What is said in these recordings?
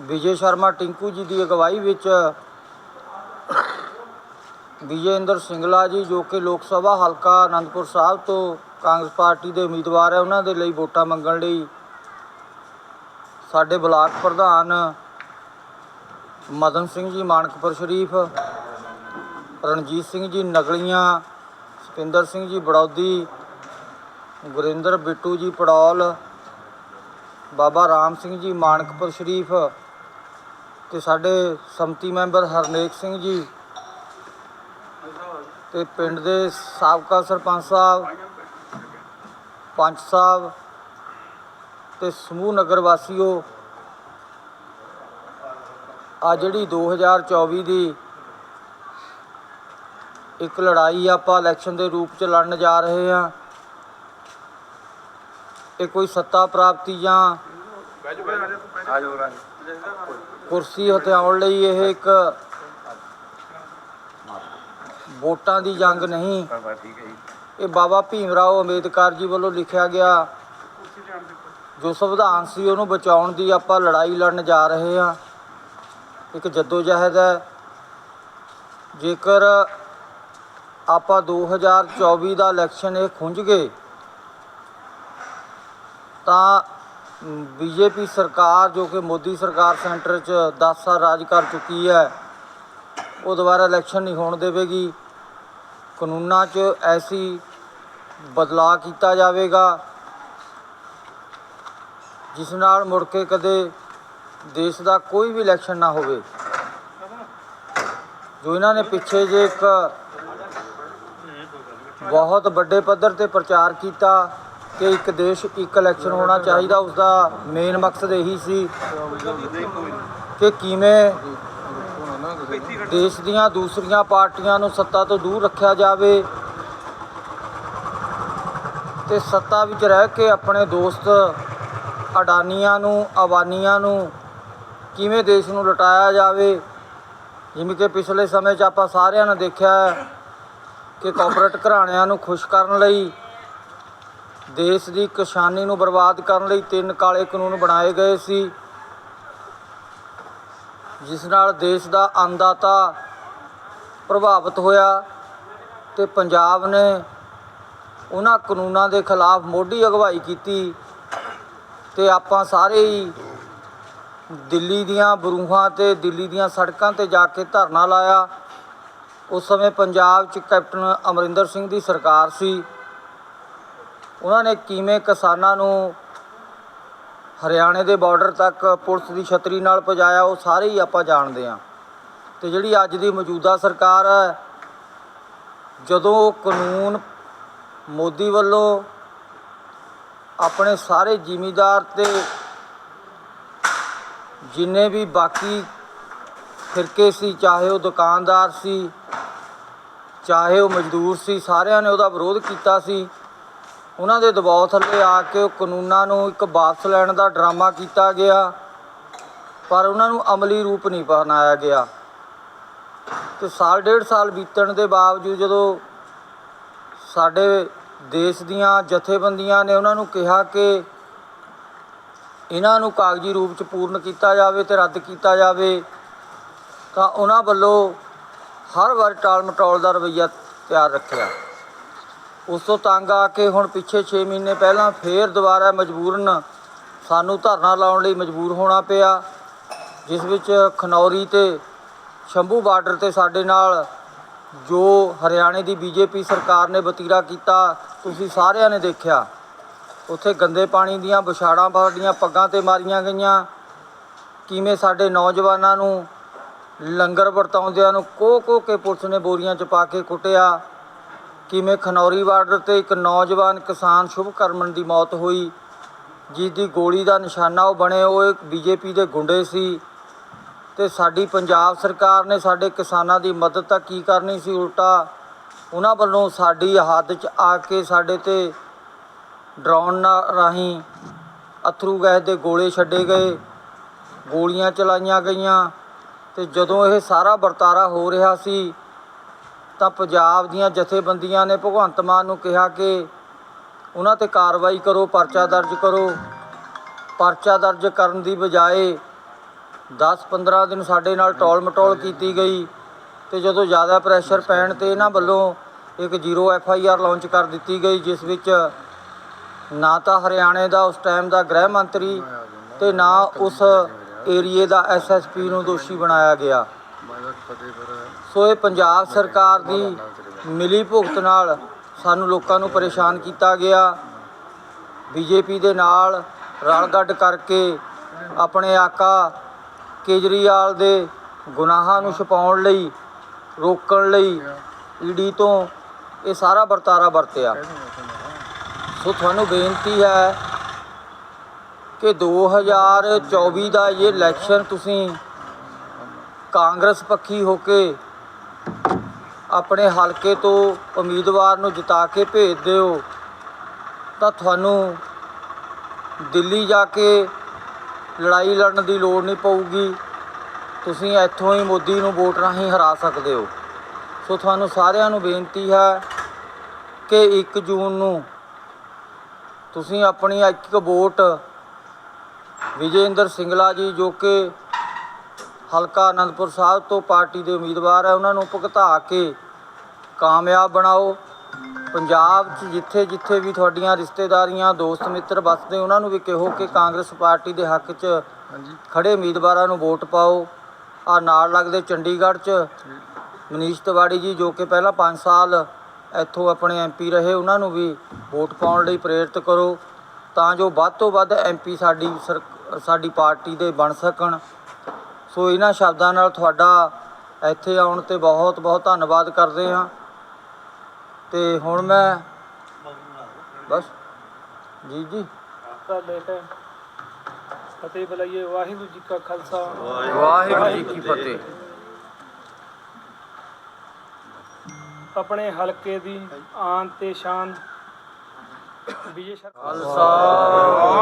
ਵਿਜੇ ਸ਼ਰਮਾ ਟਿੰਕੂ ਜੀ ਦੀ ਅਗਵਾਈ ਵਿੱਚ ਵਿਜੇਂਦਰ ਸਿੰਗਲਾ ਜੀ, ਜੋ ਕਿ ਲੋਕ ਸਭਾ ਹਲਕਾ ਆਨੰਦਪੁਰ ਸਾਹਿਬ ਤੋਂ ਕਾਂਗਰਸ ਪਾਰਟੀ ਦੇ ਉਮੀਦਵਾਰ ਹੈ, ਉਹਨਾਂ ਦੇ ਲਈ ਵੋਟਾਂ ਮੰਗਣ ਲਈ ਸਾਡੇ ਬਲਾਕ ਪ੍ਰਧਾਨ ਮਦਨ ਸਿੰਘ ਜੀ ਮਾਨਕਪੁਰ ਸ਼ਰੀਫ, ਰਣਜੀਤ ਸਿੰਘ ਜੀ, ਨਗਲੀਆਂ, ਸਤਿੰਦਰ ਸਿੰਘ ਜੀ, ਬੜੌਦੀ, ਗੁਰਿੰਦਰ ਬਿੱਟੂ ਜੀ, ਪੜੌਲ, ਬਾਬਾ ਰਾਮ ਸਿੰਘ ਜੀ ਮਾਨਕਪੁਰ ਸ਼ਰੀਫ ਤੇ ਸਾਡੇ ਸੰਮਤੀ ਮੈਂਬਰ ਹਰਨੇਕ ਸਿੰਘ ਜੀ ਤੇ ਪਿੰਡ ਦੇ ਸਾਬਕਾ ਸਰਪੰਚ ਸਾਹਿਬ ਪੰਚ ਸਾਹਿਬ ਤੇ ਸਮੂਹ ਨਗਰ ਵਾਸੀਓ ਆ ਜਿਹੜੀ 2024 ਦੀ ਇੱਕ ਲੜਾਈ ਆਪਾਂ ਇਲੈਕਸ਼ਨ ਦੇ ਰੂਪ ਚ ਲੜਨ ਜਾ ਰਹੇ ਹਾਂ ਇਹ ਕੋਈ ਸੱਤਾ ਪ੍ਰਾਪਤੀ ਜਾਂ ਕੁਰਸੀ ਹਥਿਆਉਣ ਲਈ ਇਹ ਇੱਕ ਵੋਟਾਂ ਦੀ ਜੰਗ ਨਹੀਂ। ਇਹ ਬਾਬਾ ਭੀਮ ਰਾਓ ਅੰਬੇਦਕਰ ਜੀ ਵੱਲੋਂ ਲਿਖਿਆ ਗਿਆ, ਜੋ ਸੰਵਿਧਾਨ ਸੀ ਉਹਨੂੰ ਬਚਾਉਣ ਦੀ ਆਪਾਂ ਲੜਾਈ ਲੜਨ ਜਾ ਰਹੇ ਹਾਂ। ਇੱਕ ਜਦੋਜਹਿਦ ਹੈ। ਜੇਕਰ ਆਪਾਂ 2024 ਦਾ ਇਲੈਕਸ਼ਨ ਇਹ ਖੁੰਝ ਗਏ, ਤਾਂ ਬੀਜੇਪੀ ਸਰਕਾਰ ਜੋ ਕਿ ਮੋਦੀ ਸਰਕਾਰ ਸੈਂਟਰ 'ਚ 10 ਸਾਲ ਰਾਜ ਕਰ ਚੁੱਕੀ ਹੈ, ਉਹ ਦੁਬਾਰਾ ਇਲੈਕਸ਼ਨ ਨਹੀਂ ਹੋਣ ਦੇਵੇਗੀ। ਕਾਨੂੰਨਾਂ 'ਚ ਐਸੀ ਬਦਲਾਅ ਕੀਤਾ ਜਾਵੇਗਾ, ਜਿਸ ਨਾਲ ਮੁੜ ਕੇ ਕਦੇ ਦੇਸ਼ ਦਾ ਕੋਈ ਵੀ ਇਲੈਕਸ਼ਨ ਨਾ ਹੋਵੇ। ਜੋ ਇਹਨਾਂ ਨੇ ਪਿੱਛੇ ਜੇ ਇੱਕ ਬਹੁਤ ਵੱਡੇ ਪੱਧਰ ਤੇ ਪ੍ਰਚਾਰ ਕੀਤਾ ਕਿ ਇੱਕ ਦੇਸ਼, ਇੱਕ ਇਲੈਕਸ਼ਨ ਹੋਣਾ ਚਾਹੀਦਾ ਉਸ ਦਾ ਮੇਨ ਮਕਸਦ ਇਹੀ ਸੀ ਕਿ ਕਿਵੇਂ ਦੇਸ਼ ਦੀਆਂ ਦੂਸਰੀਆਂ ਪਾਰਟੀਆਂ ਨੂੰ ਸੱਤਾ ਤੋਂ ਦੂਰ ਰੱਖਿਆ ਜਾਵੇ ਤੇ ਸੱਤਾ ਵਿੱਚ ਰਹਿ ਕੇ ਆਪਣੇ ਦੋਸਤ ਅਡਾਨੀਆਂ ਨੂੰ, ਅਵਾਨੀਆਂ ਨੂੰ ਕਿਵੇਂ ਦੇਸ਼ ਨੂੰ ਲੁਟਾਇਆ ਜਾਵੇ। ਜਿਵੇਂ ਕਿ ਪਿਛਲੇ ਸਮੇਂ 'ਚ ਆਪਾਂ ਸਾਰਿਆਂ ਨੇ ਦੇਖਿਆ ਕਿ ਕਾਰਪੋਰੇਟ ਘਰਾਣਿਆਂ ਨੂੰ ਖੁਸ਼ ਕਰਨ ਲਈ ਦੇਸ਼ ਦੀ ਕਿਸਾਨੀ ਨੂੰ ਬਰਬਾਦ ਕਰਨ ਲਈ ਤਿੰਨ ਕਾਲੇ ਕਾਨੂੰਨ ਬਣਾਏ ਗਏ ਸੀ, ਜਿਸ ਨਾਲ ਦੇਸ਼ ਦਾ ਅੰਨਦਾਤਾ ਪ੍ਰਭਾਵਿਤ ਹੋਇਆ ਤੇ ਪੰਜਾਬ ਨੇ ਉਹਨਾਂ ਕਾਨੂੰਨਾਂ ਦੇ ਖਿਲਾਫ ਮੋਢੀ ਅਗਵਾਈ ਕੀਤੀ ਤੇ ਆਪਾਂ ਸਾਰੇ ਹੀ ਦਿੱਲੀ ਦੀਆਂ ਬਰੂਹਾਂ ਤੇ ਦਿੱਲੀ ਦੀਆਂ ਸੜਕਾਂ ਤੇ ਜਾ ਕੇ ਧਰਨਾ ਲਾਇਆ। ਉਸ ਸਮੇਂ ਪੰਜਾਬ 'ਚ ਕੈਪਟਨ ਅਮਰਿੰਦਰ ਸਿੰਘ ਦੀ ਸਰਕਾਰ ਸੀ। ਉਹਨਾਂ ਨੇ ਕਿਵੇਂ ਕਿਸਾਨਾਂ ਨੂੰ ਹਰਿਆਣੇ ਦੇ ਬਾਰਡਰ ਤੱਕ ਪੁਲਿਸ ਦੀ ਛਤਰੀ ਨਾਲ ਪਹੁੰਚਾਇਆ, ਉਹ ਸਾਰੇ ਹੀ ਆਪਾਂ ਜਾਣਦੇ ਹਾਂ। ਤੇ ਜਿਹੜੀ ਅੱਜ ਦੀ ਮੌਜੂਦਾ ਸਰਕਾਰ ਹੈ, ਜਦੋਂ ਉਹ ਕਾਨੂੰਨ ਮੋਦੀ ਵੱਲੋਂ ਆਪਣੇ ਸਾਰੇ ਜ਼ਿਮੀਦਾਰ ਤੇ ਜਿੰਨੇ ਵੀ ਬਾਕੀ ਫਿਰਕੇ ਸੀ, ਚਾਹੇ ਉਹ ਦੁਕਾਨਦਾਰ ਸੀ, ਚਾਹੇ ਉਹ ਮਜ਼ਦੂਰ ਸੀ, ਸਾਰਿਆਂ ਨੇ ਉਹਦਾ ਵਿਰੋਧ ਕੀਤਾ ਸੀ। ਉਹਨਾਂ ਦੇ ਦਬਾਅ ਥੱਲੇ ਆ ਕੇ ਉਹ ਕਾਨੂੰਨਾਂ ਨੂੰ ਇੱਕ ਵਾਪਸ ਲੈਣ ਦਾ ਡਰਾਮਾ ਕੀਤਾ ਗਿਆ, ਪਰ ਉਹਨਾਂ ਨੂੰ ਅਮਲੀ ਰੂਪ ਨਹੀਂ ਪਹਨਾਇਆ ਗਿਆ। ਤੇ ਸਾਲ, ਡੇਢ ਸਾਲ ਬੀਤਣ ਦੇ ਬਾਵਜੂਦ ਜਦੋਂ ਸਾਡੇ ਦੇਸ਼ ਦੀਆਂ ਜਥੇਬੰਦੀਆਂ ਨੇ ਉਹਨਾਂ ਨੂੰ ਕਿਹਾ ਕਿ ਇਹਨਾਂ ਨੂੰ ਕਾਗਜ਼ੀ ਰੂਪ ਚ ਪੂਰਨ ਕੀਤਾ ਜਾਵੇ ਤੇ ਰੱਦ ਕੀਤਾ ਜਾਵੇ, ਤਾਂ ਉਹਨਾਂ ਵੱਲੋਂ ਹਰ ਵਾਰ ਟਾਲ ਮਟੋਲ ਦਾ ਰਵੱਈਆ ਤਿਆਰ ਰੱਖਿਆ। ਉਸ ਤੋਂ ਤੰਗ ਆ ਕੇ ਹੁਣ ਪਿੱਛੇ 6 ਮਹੀਨੇ ਪਹਿਲਾਂ ਫੇਰ ਦੁਬਾਰਾ ਮਜਬੂਰਨ ਸਾਨੂੰ ਧਰਨਾ ਲਾਉਣ ਲਈ ਮਜਬੂਰ ਹੋਣਾ ਪਿਆ, ਜਿਸ ਵਿੱਚ ਖਨੌਰੀ ਤੇ ਸ਼ੰਭੂ ਬਾਰਡਰ ਤੇ ਸਾਡੇ ਨਾਲ ਜੋ ਹਰਿਆਣੇ ਦੀ ਬੀਜੇਪੀ ਸਰਕਾਰ ਨੇ ਬਤੀਰਾ ਕੀਤਾ, ਤੁਸੀਂ ਸਾਰਿਆਂ ਨੇ ਦੇਖਿਆ। ਉੱਥੇ ਗੰਦੇ ਪਾਣੀ ਦੀਆਂ ਵਿਛਾੜਾਂ ਪਾੜੀਆਂ ਪੱਗਾਂ ਤੇ ਮਾਰੀਆਂ ਗਈਆਂ। ਕਿਵੇਂ ਸਾਡੇ ਨੌਜਵਾਨਾਂ ਨੂੰ ਲੰਗਰ ਵਰਤਾਉਂਦਿਆਂ ਨੂੰ ਕੋ ਕੋ ਕੇ ਪੁਲਿਸ ਨੇ ਬੋਰੀਆਂ 'ਚ ਪਾ ਕੇ ਕੁੱਟਿਆ। ਕਿਵੇਂ ਖਨੌਰੀ ਬਾਰਡਰ ਤੇ ਇੱਕ ਨੌਜਵਾਨ ਕਿਸਾਨ ਸ਼ੁਭਕਰਮਨ ਦੀ ਮੌਤ ਹੋਈ ਜਿਸ ਦੀ ਗੋਲੀ ਦਾ ਨਿਸ਼ਾਨਾ ਉਹ ਬਣੇ, ਉਹ ਇੱਕ ਬੀਜੇਪੀ ਦੇ ਗੁੰਡੇ ਸੀ ਤੇ ਸਾਡੀ ਪੰਜਾਬ ਸਰਕਾਰ ਨੇ ਸਾਡੇ ਕਿਸਾਨਾਂ ਦੀ ਮਦਦ ਤਾਂ ਕੀ ਕਰਨੀ ਸੀ ਉਲਟਾ, ਉਹਨਾਂ ਵੱਲੋਂ ਸਾਡੀ ਹੱਦ 'ਚ ਆ ਕੇ ਸਾਡੇ ਤੇ ਡਰਾਉਣ ਰਾਹੀਂ ਅਥਰੂ ਗੈਸ ਦੇ ਗੋਲੇ ਛੱਡੇ ਗਏ, ਗੋਲੀਆਂ ਚਲਾਈਆਂ ਗਈਆਂ ਤੇ ਜਦੋਂ ਇਹ ਸਾਰਾ ਵਰਤਾਰਾ ਹੋ ਰਿਹਾ ਸੀ ਤਾਂ ਪੰਜਾਬ ਦੀਆਂ ਜਥੇਬੰਦੀਆਂ ਨੇ ਭਗਵੰਤ ਮਾਨ ਨੂੰ ਕਿਹਾ ਕਿ ਉਹਨਾਂ ਤੇ ਕਾਰਵਾਈ ਕਰੋ, ਪਰਚਾ ਦਰਜ ਕਰੋ। ਪਰਚਾ ਦਰਜ ਕਰਨ ਦੀ ਬਜਾਏ 10-15 ਦਿਨ ਸਾਡੇ ਨਾਲ ਟੋਲ ਮਟੋਲ ਕੀਤੀ ਗਈ ਤੇ ਜਦੋਂ ਜ਼ਿਆਦਾ ਪ੍ਰੈਸ਼ਰ ਪੈਣ ਤੇ ਇਹਨਾਂ ਵੱਲੋਂ ਇੱਕ zero F I R launch ਕਰ ਦਿੱਤੀ ਗਈ, ਜਿਸ ਵਿੱਚ ਨਾ ਤਾਂ ਹਰਿਆਣੇ ਦਾ ਉਸ ਟਾਈਮ ਦਾ ਗ੍ਰਹਿ ਮੰਤਰੀ ਤੇ ਨਾ ਉਸ ਏਰੀਏ ਦਾ ਐਸ ਐਸ ਪੀ ਨੂੰ ਦੋਸ਼ੀ ਬਣਾਇਆ ਗਿਆ। ਸੋ ਇਹ ਪੰਜਾਬ ਸਰਕਾਰ ਦੀ ਮਿਲੀ ਭੁਗਤ ਨਾਲ ਸਾਨੂੰ ਲੋਕਾਂ ਨੂੰ ਪਰੇਸ਼ਾਨ ਕੀਤਾ ਗਿਆ। ਬੀਜੇਪੀ ਦੇ ਨਾਲ ਰਲ ਗੱਡ ਕਰਕੇ ਆਪਣੇ ਆਕਾ ਕੇਜਰੀਵਾਲ ਦੇ ਗੁਨਾਹਾਂ ਨੂੰ ਛੁਪਾਉਣ ਲਈ, ਰੋਕਣ ਲਈ ਈਡੀ ਤੋਂ ਇਹ ਸਾਰਾ ਵਰਤਾਰਾ ਵਰਤਿਆ। ਸੋ ਤੁਹਾਨੂੰ ਬੇਨਤੀ ਹੈ ਕਿ 2024 ਦਾ ਇਹ ਇਲੈਕਸ਼ਨ ਤੁਸੀਂ ਕਾਂਗਰਸ ਪੱਖੀ ਹੋ ਕੇ ਆਪਣੇ ਹਲਕੇ ਤੋਂ ਉਮੀਦਵਾਰ ਨੂੰ ਜਿਤਾ ਕੇ ਭੇਜ ਦਿਓ, ਤਾਂ ਤੁਹਾਨੂੰ ਦਿੱਲੀ ਜਾ ਕੇ ਲੜਾਈ ਲੜਨ ਦੀ ਲੋੜ ਨਹੀਂ ਪਊਗੀ। ਤੁਸੀਂ ਇੱਥੋਂ ਹੀ ਮੋਦੀ ਨੂੰ ਵੋਟ ਰਾਹੀਂ ਹਰਾ ਸਕਦੇ ਹੋ। ਸੋ ਤੁਹਾਨੂੰ ਸਾਰਿਆਂ ਨੂੰ ਬੇਨਤੀ ਹੈ ਕਿ 1 ਜੂਨ ਨੂੰ ਤੁਸੀਂ ਆਪਣੀ ਇੱਕ ਇੱਕ ਵੋਟ ਵਿਜੇਂਦਰ ਸਿੰਗਲਾ ਜੀ ਜੋ ਕਿ ਹਲਕਾ ਆਨੰਦਪੁਰ ਸਾਹਿਬ ਤੋਂ ਪਾਰਟੀ ਦੇ ਉਮੀਦਵਾਰ ਹੈ ਉਹਨਾਂ ਨੂੰ ਭੁਗਤਾ ਕੇ ਕਾਮਯਾਬ ਬਣਾਓ। ਪੰਜਾਬ 'ਚ ਜਿੱਥੇ ਜਿੱਥੇ ਵੀ ਤੁਹਾਡੀਆਂ ਰਿਸ਼ਤੇਦਾਰੀਆਂ ਦੋਸਤ ਮਿੱਤਰ ਵੱਸਦੇ ਉਹਨਾਂ ਨੂੰ ਵੀ ਕਹੋ ਕਿ ਕਾਂਗਰਸ ਪਾਰਟੀ ਦੇ ਹੱਕ 'ਚ ਖੜੇ ਉਮੀਦਵਾਰਾਂ ਨੂੰ ਵੋਟ ਪਾਓ। ਆ ਨਾਲ ਲੱਗਦੇ ਚੰਡੀਗੜ੍ਹ 'ਚ ਮਨੀਸ਼ ਤਿਵਾੜੀ ਜੀ ਜੋ ਕਿ ਪਹਿਲਾਂ 5 ਸਾਲ ਇੱਥੋਂ ਆਪਣੇ ਐਮਪੀ ਰਹੇ ਉਹਨਾਂ ਨੂੰ ਵੀ ਵੋਟ ਪਾਉਣ ਲਈ ਪ੍ਰੇਰਿਤ ਕਰੋ। ਤਾਂ ਜੋ ਵੱਧ ਤੋਂ ਵੱਧ ਐਮਪੀ ਸਾਡੀ ਸਾਡੀ ਪਾਰਟੀ ਦੇ ਬਣ ਸਕਣ। ਸੋ ਇਹਨਾਂ ਸ਼ਬਦਾਂ ਨਾਲ ਤੁਹਾਡਾ ਇੱਥੇ ਆਉਣ ਤੇ ਬਹੁਤ ਬਹੁਤ ਧੰਨਵਾਦ ਕਰਦੇ ਹਾਂ। ਤੇ ਹੁਣ ਮੈਂ ਬਸ ਜੀ ਜੀ। ਦਾ ਬੇਟਾ ਫਤਿਹ ਬੁਲਾਈਏ ਵਾਹਿਗੁਰੂ ਜੀ ਕਾ ਖਾਲਸਾ। ਵਾਹਿਗੁਰੂ ਜੀ ਕੀ ਫਤਿਹ। ਆਪਣੇ ਹਲਕੇ ਦੀ ਆਨ ਤੇ ਸ਼ਾਨ। ਵਿਜੇ ਸ਼ਰਮਾ। ਖਾਲਸਾ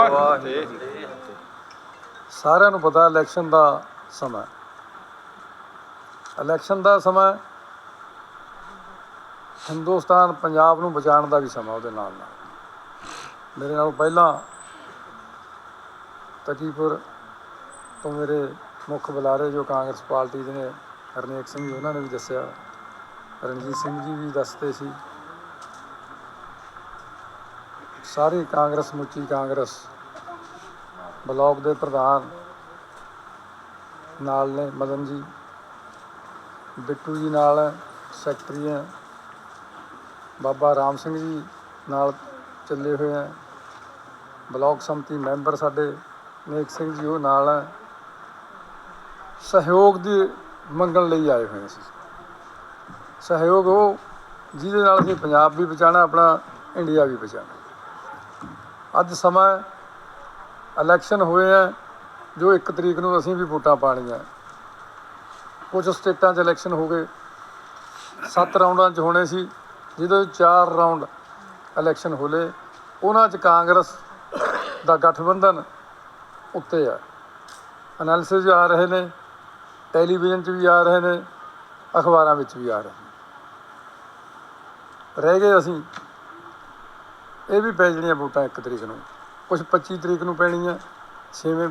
ਵਾਹਿਗੁਰੂ ਸਾਰਿਆਂ ਨੂੰ ਪਤਾ ਇਲੈਕਸ਼ਨ ਦਾ ਸਮਾਂ। ਇਲੈਕਸ਼ਨ ਦਾ ਸਮਾਂ ਹਿੰਦੁਸਤਾਨ ਪੰਜਾਬ ਨੂੰ ਬਚਾਉਣ ਦਾ ਵੀ ਸਮਾਂ ਉਹਦੇ ਨਾਲ ਨਾਲ। ਮੇਰੇ ਨਾਲ ਪਹਿਲਾਂ ਤਕੀਪੁਰ ਤੋਂ ਮੇਰੇ ਮੁੱਖ ਬੁਲਾਰੇ ਜੋ ਕਾਂਗਰਸ ਪਾਰਟੀ ਦੇ ਨੇ ਹਰਨੇਕ ਸਿੰਘ ਜੀ, ਉਹਨਾਂ ਨੇ ਵੀ ਦੱਸਿਆ। ਰਣਜੀਤ ਸਿੰਘ ਜੀ ਵੀ ਦੱਸਦੇ ਸੀ। ਸਾਰੀ ਕਾਂਗਰਸ ਮੁੱਚੀ ਕਾਂਗਰਸ, ਬਲਾਕ ਦੇ ਪ੍ਰਧਾਨ ਨਾਲ ਨੇ ਮਦਨ ਜੀ। ਬਿੱਟੂ ਜੀ ਨਾਲ ਸੈਕਟਰੀ ਹੈ। ਬਾਬਾ ਰਾਮ ਸਿੰਘ ਜੀ ਨਾਲ ਚੱਲੇ ਹੋਏ ਹੈ। ਬਲਾਕ ਸੰਮਤੀ ਮੈਂਬਰ ਸਾਡੇ ਨੇਕ ਸਿੰਘ ਜੀ ਉਹ ਨਾਲ ਹੈ। ਸਹਿਯੋਗ ਦੀ ਮੰਗਣ ਲਈ ਆਏ ਹੋਏ ਸੀ। ਸਹਿਯੋਗ ਉਹ ਜਿਹਦੇ ਨਾਲ ਅਸੀਂ ਪੰਜਾਬ ਵੀ ਬਚਾਉਣਾ, ਆਪਣਾ ਇੰਡੀਆ ਵੀ ਬਚਾਉਣਾ। ਅੱਜ ਸਮਾਂ ਇਲੈਕਸ਼ਨ ਹੋਏ ਆ ਜੋ 1 ਤਰੀਕ ਨੂੰ ਅਸੀਂ ਵੀ ਵੋਟਾਂ ਪਾਣੀਆਂ ਕੁਝ ਸਟੇਟਾਂ 'ਚ ਇਲੈਕਸ਼ਨ ਹੋ ਗਏ। 7 ਰਾਉਂਡਾਂ 'ਚ ਹੋਣੇ ਸੀ, ਜਿਹਦੇ ਵਿੱਚ 4 ਰਾਉਂਡ ਇਲੈਕਸ਼ਨ ਹੋਲੇ। ਉਹਨਾਂ 'ਚ ਕਾਂਗਰਸ ਦਾ ਗਠਬੰਧਨ ਉੱਤੇ ਆ। ਐਨਾਲਿਸਿਸ ਆ ਰਹੇ ਨੇ, ਟੈਲੀਵਿਜ਼ਨ 'ਚ ਵੀ ਆ ਰਹੇ ਨੇ, ਅਖਬਾਰਾਂ ਵਿੱਚ ਵੀ ਆ ਰਹੇ ਨੇ। ਰਹਿ ਗਏ ਅਸੀਂ। ਇਹ ਵੀ ਪੈ ਜਾਣੀਆਂ ਵੋਟਾਂ 1 ਤਰੀਕ ਨੂੰ। ਕੁਝ 25 ਤਰੀਕ ਨੂੰ ਪੈਣੀਆਂ, ਛੇਵੇਂ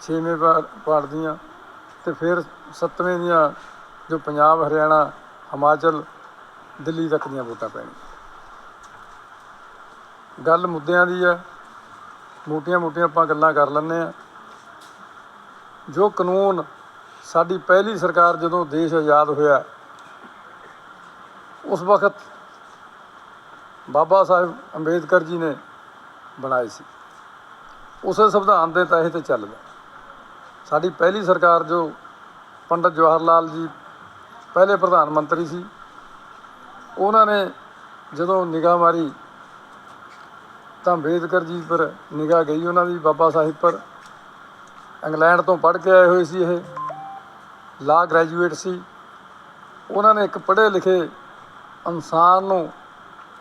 ਛੇਵੇਂ ਵਾਰ ਵਾਰਡ ਦੀਆਂ ਤੇ ਫਿਰ ਸੱਤਵੇਂ ਦੀਆਂ ਜੋ ਪੰਜਾਬ, ਹਰਿਆਣਾ, ਹਿਮਾਚਲ, ਦਿੱਲੀ ਤੱਕ ਦੀਆਂ ਵੋਟਾਂ ਪੈਣੀਆਂ। ਗੱਲ ਮੁੱਦਿਆਂ ਦੀ ਆ। ਮੋਟੀਆਂ ਮੋਟੀਆਂ ਆਪਾਂ ਗੱਲਾਂ ਕਰ ਲੈਂਦੇ ਆ। ਜੋ ਕਾਨੂੰਨ ਸਾਡੀ ਪਹਿਲੀ ਸਰਕਾਰ ਜਦੋਂ ਦੇਸ਼ ਆਜ਼ਾਦ ਹੋਇਆ, ਉਸ ਵਕਤ ਬਾਬਾ ਸਾਹਿਬ ਅੰਬੇਦਕਰ ਜੀ ਨੇ ਬਣਾਏ ਸੀ। ਉਸੇ ਸੰਵਿਧਾਨ ਦੇ ਤਹਿਤ ਤੇ ਚੱਲਦਾ। ਸਾਡੀ ਪਹਿਲੀ ਸਰਕਾਰ ਜੋ ਪੰਡਤ ਜਵਾਹਰ ਲਾਲ ਜੀ ਪਹਿਲੇ ਪ੍ਰਧਾਨ ਮੰਤਰੀ ਸੀ, ਉਹਨਾਂ ਨੇ ਜਦੋਂ ਨਿਗਾਹ ਮਾਰੀ ਤਾਂ ਅੰਬੇਦਕਰ ਜੀ ਪਰ ਨਿਗਾਹ ਗਈ ਉਹਨਾਂ ਦੀ, ਬਾਬਾ ਸਾਹਿਬ ਪਰ। ਇੰਗਲੈਂਡ ਤੋਂ ਪੜ੍ਹ ਕੇ ਆਏ ਹੋਏ ਸੀ ਇਹ। ਲਾ ਗ੍ਰੈਜੂਏਟ ਸੀ। ਉਹਨਾਂ ਨੇ ਇੱਕ ਪੜ੍ਹੇ ਲਿਖੇ ਇਨਸਾਨ ਨੂੰ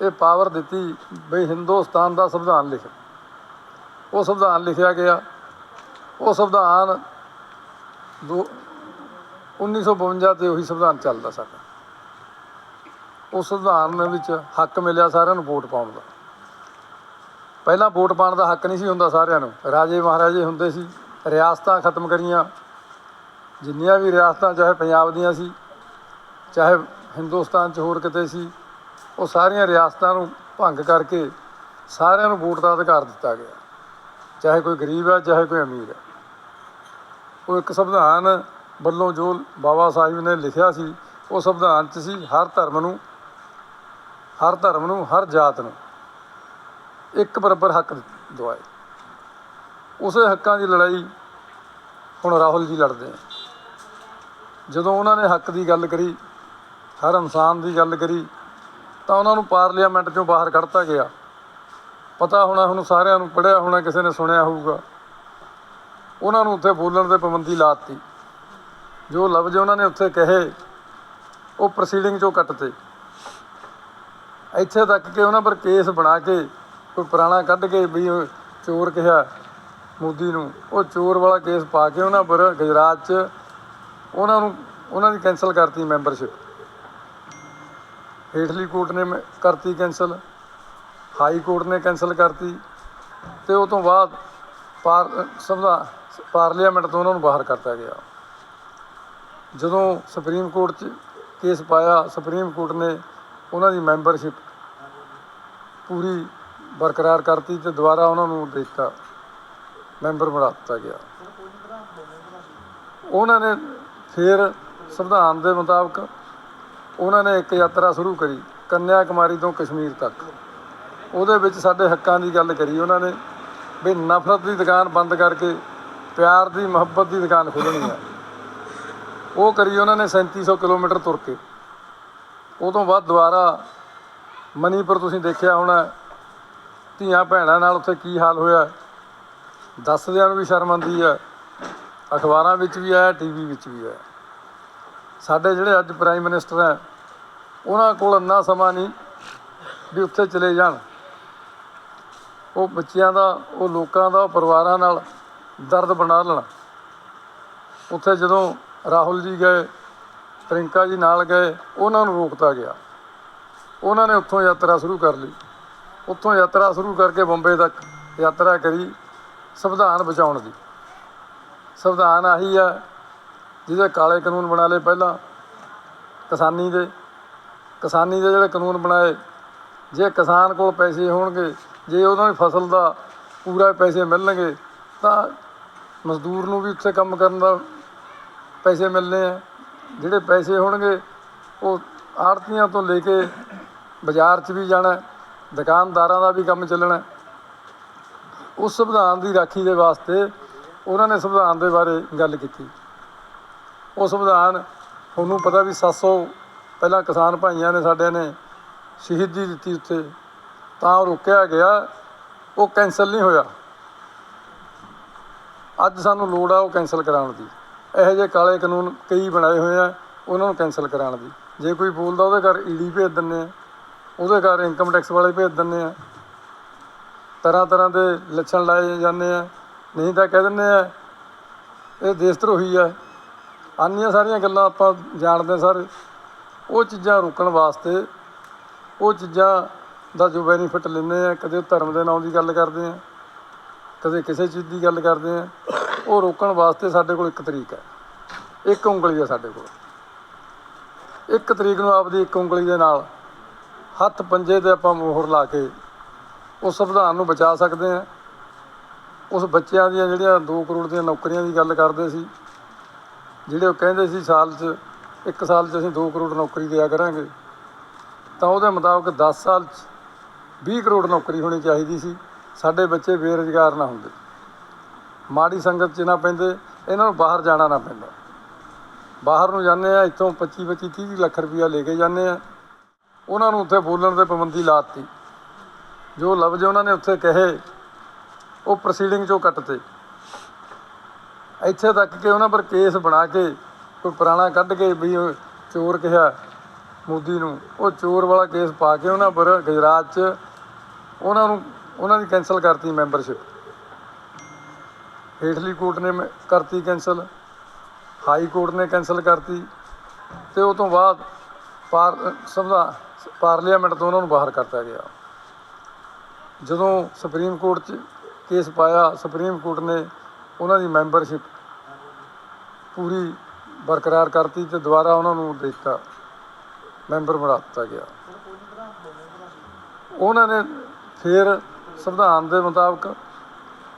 ਇਹ ਪਾਵਰ ਦਿੱਤੀ ਬਈ ਹਿੰਦੁਸਤਾਨ ਦਾ ਸੰਵਿਧਾਨ ਲਿਖ। ਉਹ ਸੰਵਿਧਾਨ ਲਿਖਿਆ ਗਿਆ। ਉਹ ਸੰਵਿਧਾਨ ਦੋ 1952 ਤੇ ਉਹੀ ਸੰਵਿਧਾਨ ਚੱਲਦਾ ਸਾਡਾ। ਉਸ ਸੰਵਿਧਾਨ ਵਿੱਚ ਹੱਕ ਮਿਲਿਆ ਸਾਰਿਆਂ ਨੂੰ ਵੋਟ ਪਾਉਣ ਦਾ। ਪਹਿਲਾਂ ਵੋਟ ਪਾਉਣ ਦਾ ਹੱਕ ਨਹੀਂ ਸੀ ਹੁੰਦਾ ਸਾਰਿਆਂ ਨੂੰ। ਰਾਜੇ ਮਹਾਰਾਜੇ ਹੁੰਦੇ ਸੀ, ਰਿਆਸਤਾਂ ਖਤਮ ਕਰੀਆਂ। ਜਿੰਨੀਆਂ ਵੀ ਰਿਆਸਤਾਂ, ਚਾਹੇ ਪੰਜਾਬ ਦੀਆਂ ਸੀ, ਚਾਹੇ ਹਿੰਦੁਸਤਾਨ 'ਚ ਹੋਰ ਕਿਤੇ ਸੀ, ਉਹ ਸਾਰੀਆਂ ਰਿਆਸਤਾਂ ਨੂੰ ਭੰਗ ਕਰਕੇ ਸਾਰਿਆਂ ਨੂੰ ਵੋਟ ਦਾ ਅਧਿਕਾਰ ਦਿੱਤਾ ਗਿਆ। ਚਾਹੇ ਕੋਈ ਗਰੀਬ ਹੈ, ਚਾਹੇ ਕੋਈ ਅਮੀਰ ਹੈ। ਉਹ ਇੱਕ ਸੰਵਿਧਾਨ ਵੱਲੋਂ ਜੋ ਬਾਬਾ ਸਾਹਿਬ ਨੇ ਲਿਖਿਆ ਸੀ, ਉਹ ਸੰਵਿਧਾਨ 'ਚ ਸੀ ਹਰ ਧਰਮ ਨੂੰ, ਹਰ ਧਰਮ ਨੂੰ, ਹਰ ਜਾਤ ਨੂੰ ਇੱਕ ਬਰਾਬਰ ਹੱਕ ਦਵਾਏ। ਉਸੇ ਹੱਕਾਂ ਦੀ ਲੜਾਈ ਹੁਣ ਰਾਹੁਲ ਜੀ ਲੜਦੇ ਆ। ਜਦੋਂ ਉਹਨਾਂ ਨੇ ਹੱਕ ਦੀ ਗੱਲ ਕਰੀ, ਹਰ ਇਨਸਾਨ ਦੀ ਗੱਲ ਕਰੀ, ਤਾਂ ਉਹਨਾਂ ਨੂੰ ਪਾਰਲੀਮੈਂਟ ਚੋਂ ਬਾਹਰ ਕੱਢਤਾ ਗਿਆ। ਪਤਾ ਹੋਣਾ ਹੁਣ ਸਾਰਿਆਂ ਨੂੰ ਪੜਿਆ ਹੋਣਾ, ਕਿਸੇ ਨੇ ਸੁਣਿਆ ਹੋਊਗਾ। ਉਹਨਾਂ ਨੂੰ ਉੱਥੇ ਬੋਲਣ 'ਤੇ ਪਾਬੰਦੀ ਲਾਤੀ। ਜੋ ਲਫ਼ਜ਼ ਉਹਨਾਂ ਨੇ ਉੱਥੇ ਕਹੇ, ਉਹ ਪ੍ਰੋਸੀਡਿੰਗ ਚੋਂ ਕੱਟਤੇ। ਇੱਥੇ ਤੱਕ ਕਿ ਉਹਨਾਂ ਪਰ ਕੇਸ ਬਣਾ ਕੇ, ਕੋਈ ਪੁਰਾਣਾ ਕੱਢ ਕੇ ਵੀ ਚੋਰ ਕਿਹਾ ਮੋਦੀ ਨੂੰ। ਉਹ ਚੋਰ ਵਾਲਾ ਕੇਸ ਪਾ ਕੇ ਉਹਨਾਂ ਪਰ ਗੁਜਰਾਤ 'ਚ ਉਹਨਾਂ ਨੂੰ, ਉਹਨਾਂ ਦੀ ਕੈਨਸਲ ਕਰਤੀ ਮੈਂਬਰਸ਼ਿਪ ਹੇਠਲੀ ਕੋਰਟ ਨੇ ਮੈਂ- ਕਰਤੀ ਕੈਨਸਲ ਹਾਈ ਕੋਰਟ ਨੇ ਕੈਨਸਲ ਕਰਤੀ। ਤੇ ਉਹ ਤੋਂ ਬਾਅਦ ਪਾਰ, ਸੰਵਿਧਾ ਪਾਰਲੀਮੈਂਟ ਤੋਂ ਉਹਨਾਂ ਨੂੰ ਬਾਹਰ ਕਰਤਾ ਗਿਆ। ਜਦੋਂ ਸੁਪਰੀਮ ਕੋਰਟ 'ਚ ਕੇਸ ਪਾਇਆ, ਸੁਪਰੀਮ ਕੋਰਟ ਨੇ ਉਹਨਾਂ ਦੀ ਮੈਂਬਰਸ਼ਿਪ ਪੂਰੀ ਬਰਕਰਾਰ ਕਰਤੀ ਤੇ ਦੁਬਾਰਾ ਉਹਨਾਂ ਨੂੰ ਦਿੱਤਾ, ਮੈਂਬਰ ਬਣਾ ਦਿੱਤਾ ਗਿਆ। ਉਹਨਾਂ ਨੇ ਫਿਰ ਸੰਵਿਧਾਨ ਦੇ ਮੁਤਾਬਕ ਉਹਨਾਂ ਨੇ ਇੱਕ ਯਾਤਰਾ ਸ਼ੁਰੂ ਕਰੀ ਕੰਨਿਆ ਕੁਮਾਰੀ ਤੋਂ ਕਸ਼ਮੀਰ ਤੱਕ। ਉਹਦੇ ਵਿੱਚ ਸਾਡੇ ਹੱਕਾਂ ਦੀ ਗੱਲ ਕਰੀ ਉਹਨਾਂ ਨੇ, ਵੀ ਨਫ਼ਰਤ ਦੀ ਦੁਕਾਨ ਬੰਦ ਕਰਕੇ ਪਿਆਰ ਦੀ ਮੁਹੱਬਤ ਦੀ ਦੁਕਾਨ ਖੋਲ੍ਹਣੀ ਆ। ਉਹ ਕਰੀ ਉਹਨਾਂ ਨੇ 3700 ਕਿਲੋਮੀਟਰ ਤੁਰ ਕੇ। ਉਹ ਤੋਂ ਬਾਅਦ ਦੁਬਾਰਾ ਮਨੀਪੁਰ ਤੁਸੀਂ ਦੇਖਿਆ ਹੋਣਾ, ਧੀਆਂ ਭੈਣਾਂ ਨਾਲ ਉੱਥੇ ਕੀ ਹਾਲ ਹੋਇਆ? ਦੱਸਦਿਆਂ ਨੂੰ ਵੀ ਸ਼ਰਮ ਆਉਂਦੀ ਹੈ ਅਖਬਾਰਾਂ ਵਿੱਚ ਵੀ ਆਇਆ ਟੀਵੀ ਵਿੱਚ ਵੀ ਆਇਆ। ਸਾਡੇ ਜਿਹੜੇ ਅੱਜ ਪ੍ਰਾਈਮ ਮਿਨਿਸਟਰ ਹੈ ਉਹਨਾਂ ਕੋਲ ਇੰਨਾ ਸਮਾਂ ਨਹੀਂ ਵੀ ਉੱਥੇ ਚਲੇ ਜਾਣ। ਉਹ ਬੱਚਿਆਂ ਦਾ, ਉਹ ਲੋਕਾਂ ਦਾ, ਉਹ ਪਰਿਵਾਰਾਂ ਨਾਲ ਦਰਦ ਬਣਾ ਲੈਣਾ। ਉੱਥੇ ਜਦੋਂ ਰਾਹੁਲ ਜੀ ਗਏ, ਪ੍ਰਿੰਕਾ ਜੀ ਨਾਲ ਗਏ, ਉਹਨਾਂ ਨੂੰ ਰੋਕਤਾ ਗਿਆ। ਉਹਨਾਂ ਨੇ ਉੱਥੋਂ ਯਾਤਰਾ ਸ਼ੁਰੂ ਕਰ ਲਈ। ਉੱਥੋਂ ਯਾਤਰਾ ਸ਼ੁਰੂ ਕਰਕੇ ਬੰਬੇ ਤੱਕ ਯਾਤਰਾ ਕਰੀ ਸੰਵਿਧਾਨ ਬਚਾਉਣ ਦੀ। ਸੰਵਿਧਾਨ ਆਹੀ ਆ, ਜਿਹਦੇ ਕਾਲੇ ਕਾਨੂੰਨ ਬਣਾ ਲਏ ਪਹਿਲਾਂ। ਕਿਸਾਨੀ ਦੇ ਕਿਸਾਨੀ ਦੇ ਜਿਹੜੇ ਕਾਨੂੰਨ ਬਣਾਏ, ਜੇ ਕਿਸਾਨ ਕੋਲ ਪੈਸੇ ਹੋਣਗੇ, ਜੇ ਉਹਨਾਂ ਦੀ ਫਸਲ ਦਾ ਪੂਰਾ ਪੈਸੇ ਮਿਲਣਗੇ, ਤਾਂ ਮਜ਼ਦੂਰ ਨੂੰ ਵੀ ਉੱਥੇ ਕੰਮ ਕਰਨ ਦਾ ਪੈਸੇ ਮਿਲਣੇ ਆ। ਜਿਹੜੇ ਪੈਸੇ ਹੋਣਗੇ, ਉਹ ਆੜਤੀਆਂ ਤੋਂ ਲੈ ਕੇ ਬਾਜ਼ਾਰ 'ਚ ਵੀ ਜਾਣਾ, ਦੁਕਾਨਦਾਰਾਂ ਦਾ ਵੀ ਕੰਮ ਚੱਲਣਾ। ਉਸ ਸੰਵਿਧਾਨ ਦੀ ਰਾਖੀ ਦੇ ਵਾਸਤੇ ਉਹਨਾਂ ਨੇ ਸੰਵਿਧਾਨ ਦੇ ਬਾਰੇ ਗੱਲ ਕੀਤੀ। ਉਹ ਸੰਵਿਧਾਨ ਤੁਹਾਨੂੰ ਪਤਾ ਵੀ 700 ਪਹਿਲਾਂ ਕਿਸਾਨ ਭਾਈਆਂ ਨੇ ਸਾਡਿਆਂ ਨੇ ਸ਼ਹੀਦੀ ਦਿੱਤੀ ਉੱਥੇ। ਤਾਂ ਉਹ ਰੋਕਿਆ ਗਿਆ, ਉਹ ਕੈਂਸਲ ਨਹੀਂ ਹੋਇਆ। ਅੱਜ ਸਾਨੂੰ ਲੋੜ ਆ ਉਹ ਕੈਂਸਲ ਕਰਾਉਣ ਦੀ। ਇਹੋ ਜਿਹੇ ਕਾਲੇ ਕਾਨੂੰਨ ਕਈ ਬਣਾਏ ਹੋਏ ਆ, ਉਹਨਾਂ ਨੂੰ ਕੈਂਸਲ ਕਰਾਉਣ ਦੀ। ਜੇ ਕੋਈ ਬੋਲਦਾ ਉਹਦੇ ਘਰ ਈਡੀ ਭੇਜ ਦਿੰਦੇ ਆ, ਉਹਦੇ ਘਰ ਇਨਕਮ ਟੈਕਸ ਵਾਲੇ ਭੇਜ ਦਿੰਦੇ ਆ। ਤਰ੍ਹਾਂ ਤਰ੍ਹਾਂ ਦੇ ਲੱਛਣ ਲਾਏ ਜਾਂਦੇ ਆ। ਨਹੀਂ ਤਾਂ ਕਹਿ ਦਿੰਦੇ ਆ, ਇਹ ਦੇਸ਼ ਧਰੋਹੀ ਆ। ਆਨੀਆਂ ਸਾਰੀਆਂ ਗੱਲਾਂ ਆਪਾਂ ਜਾਣਦੇ ਸਰ। ਉਹ ਚੀਜ਼ਾਂ ਰੋਕਣ ਵਾਸਤੇ ਉਹ ਚੀਜ਼ਾਂ ਦਾ ਜੋ ਬੈਨੀਫਿਟ ਲੈਂਦੇ ਆ, ਕਦੇ ਧਰਮ ਦੇ ਨਾਂ ਦੀ ਗੱਲ ਕਰਦੇ ਆ। ਕਦੇ ਕਿਸੇ ਚੀਜ਼ ਦੀ ਗੱਲ ਕਰਦੇ ਆ, ਉਹ ਰੋਕਣ ਵਾਸਤੇ ਸਾਡੇ ਕੋਲ ਇੱਕ ਤਰੀਕ ਹੈ। ਇੱਕ ਉਂਗਲੀ ਹੈ ਸਾਡੇ ਕੋਲ। ਇੱਕ ਤਰੀਕ ਨੂੰ ਆਪਦੀ ਇੱਕ ਉਂਗਲੀ ਦੇ ਨਾਲ ਹੱਥ ਪੰਜੇ ਤੇ ਆਪਾਂ ਮੋਹਰ ਲਾ ਕੇ ਉਸ ਸੰਵਿਧਾਨ ਨੂੰ ਬਚਾ ਸਕਦੇ ਆ। ਉਸ ਬੱਚਿਆਂ ਦੀਆਂ ਜਿਹੜੀਆਂ 2 ਕਰੋੜ ਦੀਆਂ ਨੌਕਰੀਆਂ ਦੀ ਗੱਲ ਕਰਦੇ ਸੀ, ਜਿਹੜੇ ਉਹ ਕਹਿੰਦੇ ਸੀ ਸਾਲ 'ਚ, ਇੱਕ ਸਾਲ 'ਚ ਅਸੀਂ 2 ਕਰੋੜ ਨੌਕਰੀ ਦਿਆ ਕਰਾਂਗੇ, ਤਾਂ ਉਹਦੇ ਮੁਤਾਬਕ 10 ਸਾਲ 'ਚ 20 ਕਰੋੜ ਨੌਕਰੀ ਹੋਣੀ ਚਾਹੀਦੀ ਸੀ। ਸਾਡੇ ਬੱਚੇ ਬੇਰੁਜ਼ਗਾਰ ਨਾ ਹੁੰਦੇ। ਮਾੜੀ ਸੰਗਤ 'ਚ ਨਾ ਪੈਂਦੇ, ਇਹਨਾਂ ਨੂੰ ਬਾਹਰ ਜਾਣਾ ਨਾ ਪੈਂਦਾ। ਬਾਹਰ ਨੂੰ ਜਾਂਦੇ ਆ, ਇੱਥੋਂ 25 25 30 ਲੱਖ ਰੁਪਇਆ ਲੈ ਕੇ ਜਾਂਦੇ ਆ। ਉਹਨਾਂ ਨੂੰ ਉੱਥੇ ਬੋਲਣ 'ਤੇ ਪਾਬੰਦੀ ਲਾਤੀ। ਜੋ ਲਫ਼ਜ਼ ਉਹਨਾਂ ਨੇ ਉੱਥੇ ਕਹੇ, ਉਹ ਪ੍ਰੋਸੀਡਿੰਗ ਚੋਂ ਕੱਟਤੇ ਇੱਥੇ ਤੱਕ ਕਿ ਉਹਨਾਂ ਪਰ ਕੇਸ ਬਣਾ ਕੇ, ਕੋਈ ਪੁਰਾਣਾ ਕੱਢ ਕੇ ਵੀ ਚੋਰ ਕਿਹਾ ਮੋਦੀ ਨੂੰ, ਉਹ ਚੋਰ ਵਾਲਾ ਕੇਸ ਪਾ ਕੇ ਉਹਨਾਂ ਪਰ ਗੁਜਰਾਤ 'ਚ ਉਹਨਾਂ ਨੂੰ ਉਹਨਾਂ ਦੀ ਕੈਨਸਲ ਕਰਤੀ ਮੈਂਬਰਸ਼ਿਪ ਹੇਠਲੀ ਕੋਰਟ ਨੇ ਮੈਂ- ਕਰਤੀ ਕੈਨਸਲ ਹਾਈ ਕੋਰਟ ਨੇ ਕੈਨਸਲ ਕਰਤੀ ਤੇ ਉਹ ਤੋਂ ਬਾਅਦ ਪਾਰ ਸੰਵਿਧਾ ਪਾਰਲੀਮੈਂਟ ਤੋਂ ਉਹਨਾਂ ਨੂੰ ਬਾਹਰ ਕਰਤਾ ਗਿਆ। ਜਦੋਂ ਸੁਪਰੀਮ ਕੋਰਟ 'ਚ ਕੇਸ ਪਾਇਆ, ਸੁਪਰੀਮ ਕੋਰਟ ਨੇ ਉਹਨਾਂ ਦੀ ਮੈਂਬਰਸ਼ਿਪ ਪੂਰੀ ਬਰਕਰਾਰ ਕਰਤੀ ਤੇ ਦੁਬਾਰਾ ਉਹਨਾਂ ਨੂੰ ਦੇ ਦਿੱਤਾ ਮੈਂਬਰ ਬਣਾ ਦਿੱਤਾ ਗਿਆ। ਉਹਨਾਂ ਨੇ ਫਿਰ ਸੰਵਿਧਾਨ ਦੇ ਮੁਤਾਬਕ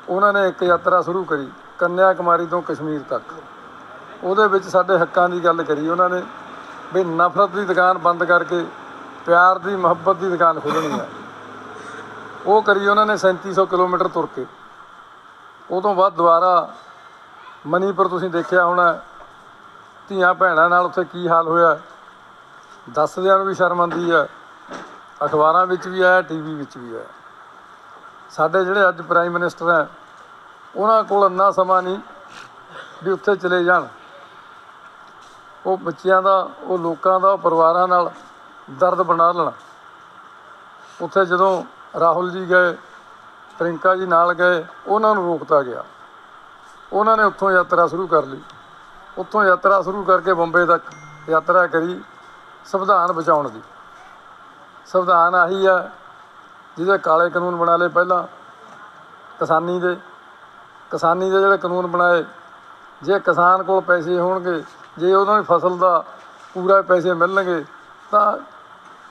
ਉਹਨਾਂ ਨੇ ਇੱਕ ਯਾਤਰਾ ਸ਼ੁਰੂ ਕਰੀ ਕੰਨਿਆ ਕੁਮਾਰੀ ਤੋਂ ਕਸ਼ਮੀਰ ਤੱਕ। ਉਹਦੇ ਵਿੱਚ ਸਾਡੇ ਹੱਕਾਂ ਦੀ ਗੱਲ ਕਰੀ ਉਹਨਾਂ ਨੇ, ਵੀ ਨਫ਼ਰਤ ਦੀ ਦੁਕਾਨ ਬੰਦ ਕਰਕੇ ਪਿਆਰ ਦੀ ਮੁਹੱਬਤ ਦੀ ਦੁਕਾਨ ਖੋਲ੍ਹਣੀ ਹੈ ਉਹ ਕਰੀ ਉਹਨਾਂ ਨੇ 3700 ਕਿਲੋਮੀਟਰ ਤੁਰ ਕੇ। ਉਹ ਤੋਂ ਬਾਅਦ ਦੁਬਾਰਾ ਮਨੀਪੁਰ ਤੁਸੀਂ ਦੇਖਿਆ ਹੋਣਾ, ਧੀਆਂ ਭੈਣਾਂ ਨਾਲ ਉੱਥੇ ਕੀ ਹਾਲ ਹੋਇਆ? ਦੱਸਦਿਆਂ ਨੂੰ ਵੀ ਸ਼ਰਮ ਆਉਂਦੀ ਆ। ਅਖਬਾਰਾਂ ਵਿੱਚ ਵੀ ਆਇਆ, ਟੀਵੀ ਵਿੱਚ ਵੀ ਆਇਆ। ਸਾਡੇ ਜਿਹੜੇ ਅੱਜ ਪ੍ਰਾਈਮ ਮਿਨਿਸਟਰ ਹੈ, ਉਹਨਾਂ ਕੋਲ ਇੰਨਾ ਸਮਾਂ ਨਹੀਂ ਵੀ ਉੱਥੇ ਚਲੇ ਜਾਣ। ਉਹ ਬੱਚਿਆਂ ਦਾ, ਉਹ ਲੋਕਾਂ ਦਾ, ਉਹ ਪਰਿਵਾਰਾਂ ਨਾਲ ਦਰਦ ਬਣਾ ਲੈਣ। ਉੱਥੇ ਜਦੋਂ ਰਾਹੁਲ ਜੀ ਗਏ ਪ੍ਰਿੰਕਾ ਜੀ ਨਾਲ ਗਏ, ਉਹਨਾਂ ਨੂੰ ਰੋਕਤਾ ਗਿਆ। ਉਹਨਾਂ ਨੇ ਉੱਥੋਂ ਯਾਤਰਾ ਸ਼ੁਰੂ ਕਰ ਲਈ। ਉੱਥੋਂ ਯਾਤਰਾ ਸ਼ੁਰੂ ਕਰਕੇ ਬੰਬੇ ਤੱਕ ਯਾਤਰਾ ਕਰੀ, ਸੰਵਿਧਾਨ ਬਚਾਉਣ ਦੀ। ਸੰਵਿਧਾਨ ਆਹੀ ਆ ਜਿਹਦੇ ਕਾਲੇ ਕਾਨੂੰਨ ਬਣਾ ਲਏ ਪਹਿਲਾਂ, ਕਿਸਾਨੀ ਦੇ। ਕਿਸਾਨੀ ਦੇ ਜਿਹੜੇ ਕਾਨੂੰਨ ਬਣਾਏ, ਜੇ ਕਿਸਾਨ ਕੋਲ ਪੈਸੇ ਹੋਣਗੇ, ਜੇ ਉਹਨਾਂ ਦੀ ਫਸਲ ਦਾ ਪੂਰਾ ਪੈਸੇ ਮਿਲਣਗੇ, ਤਾਂ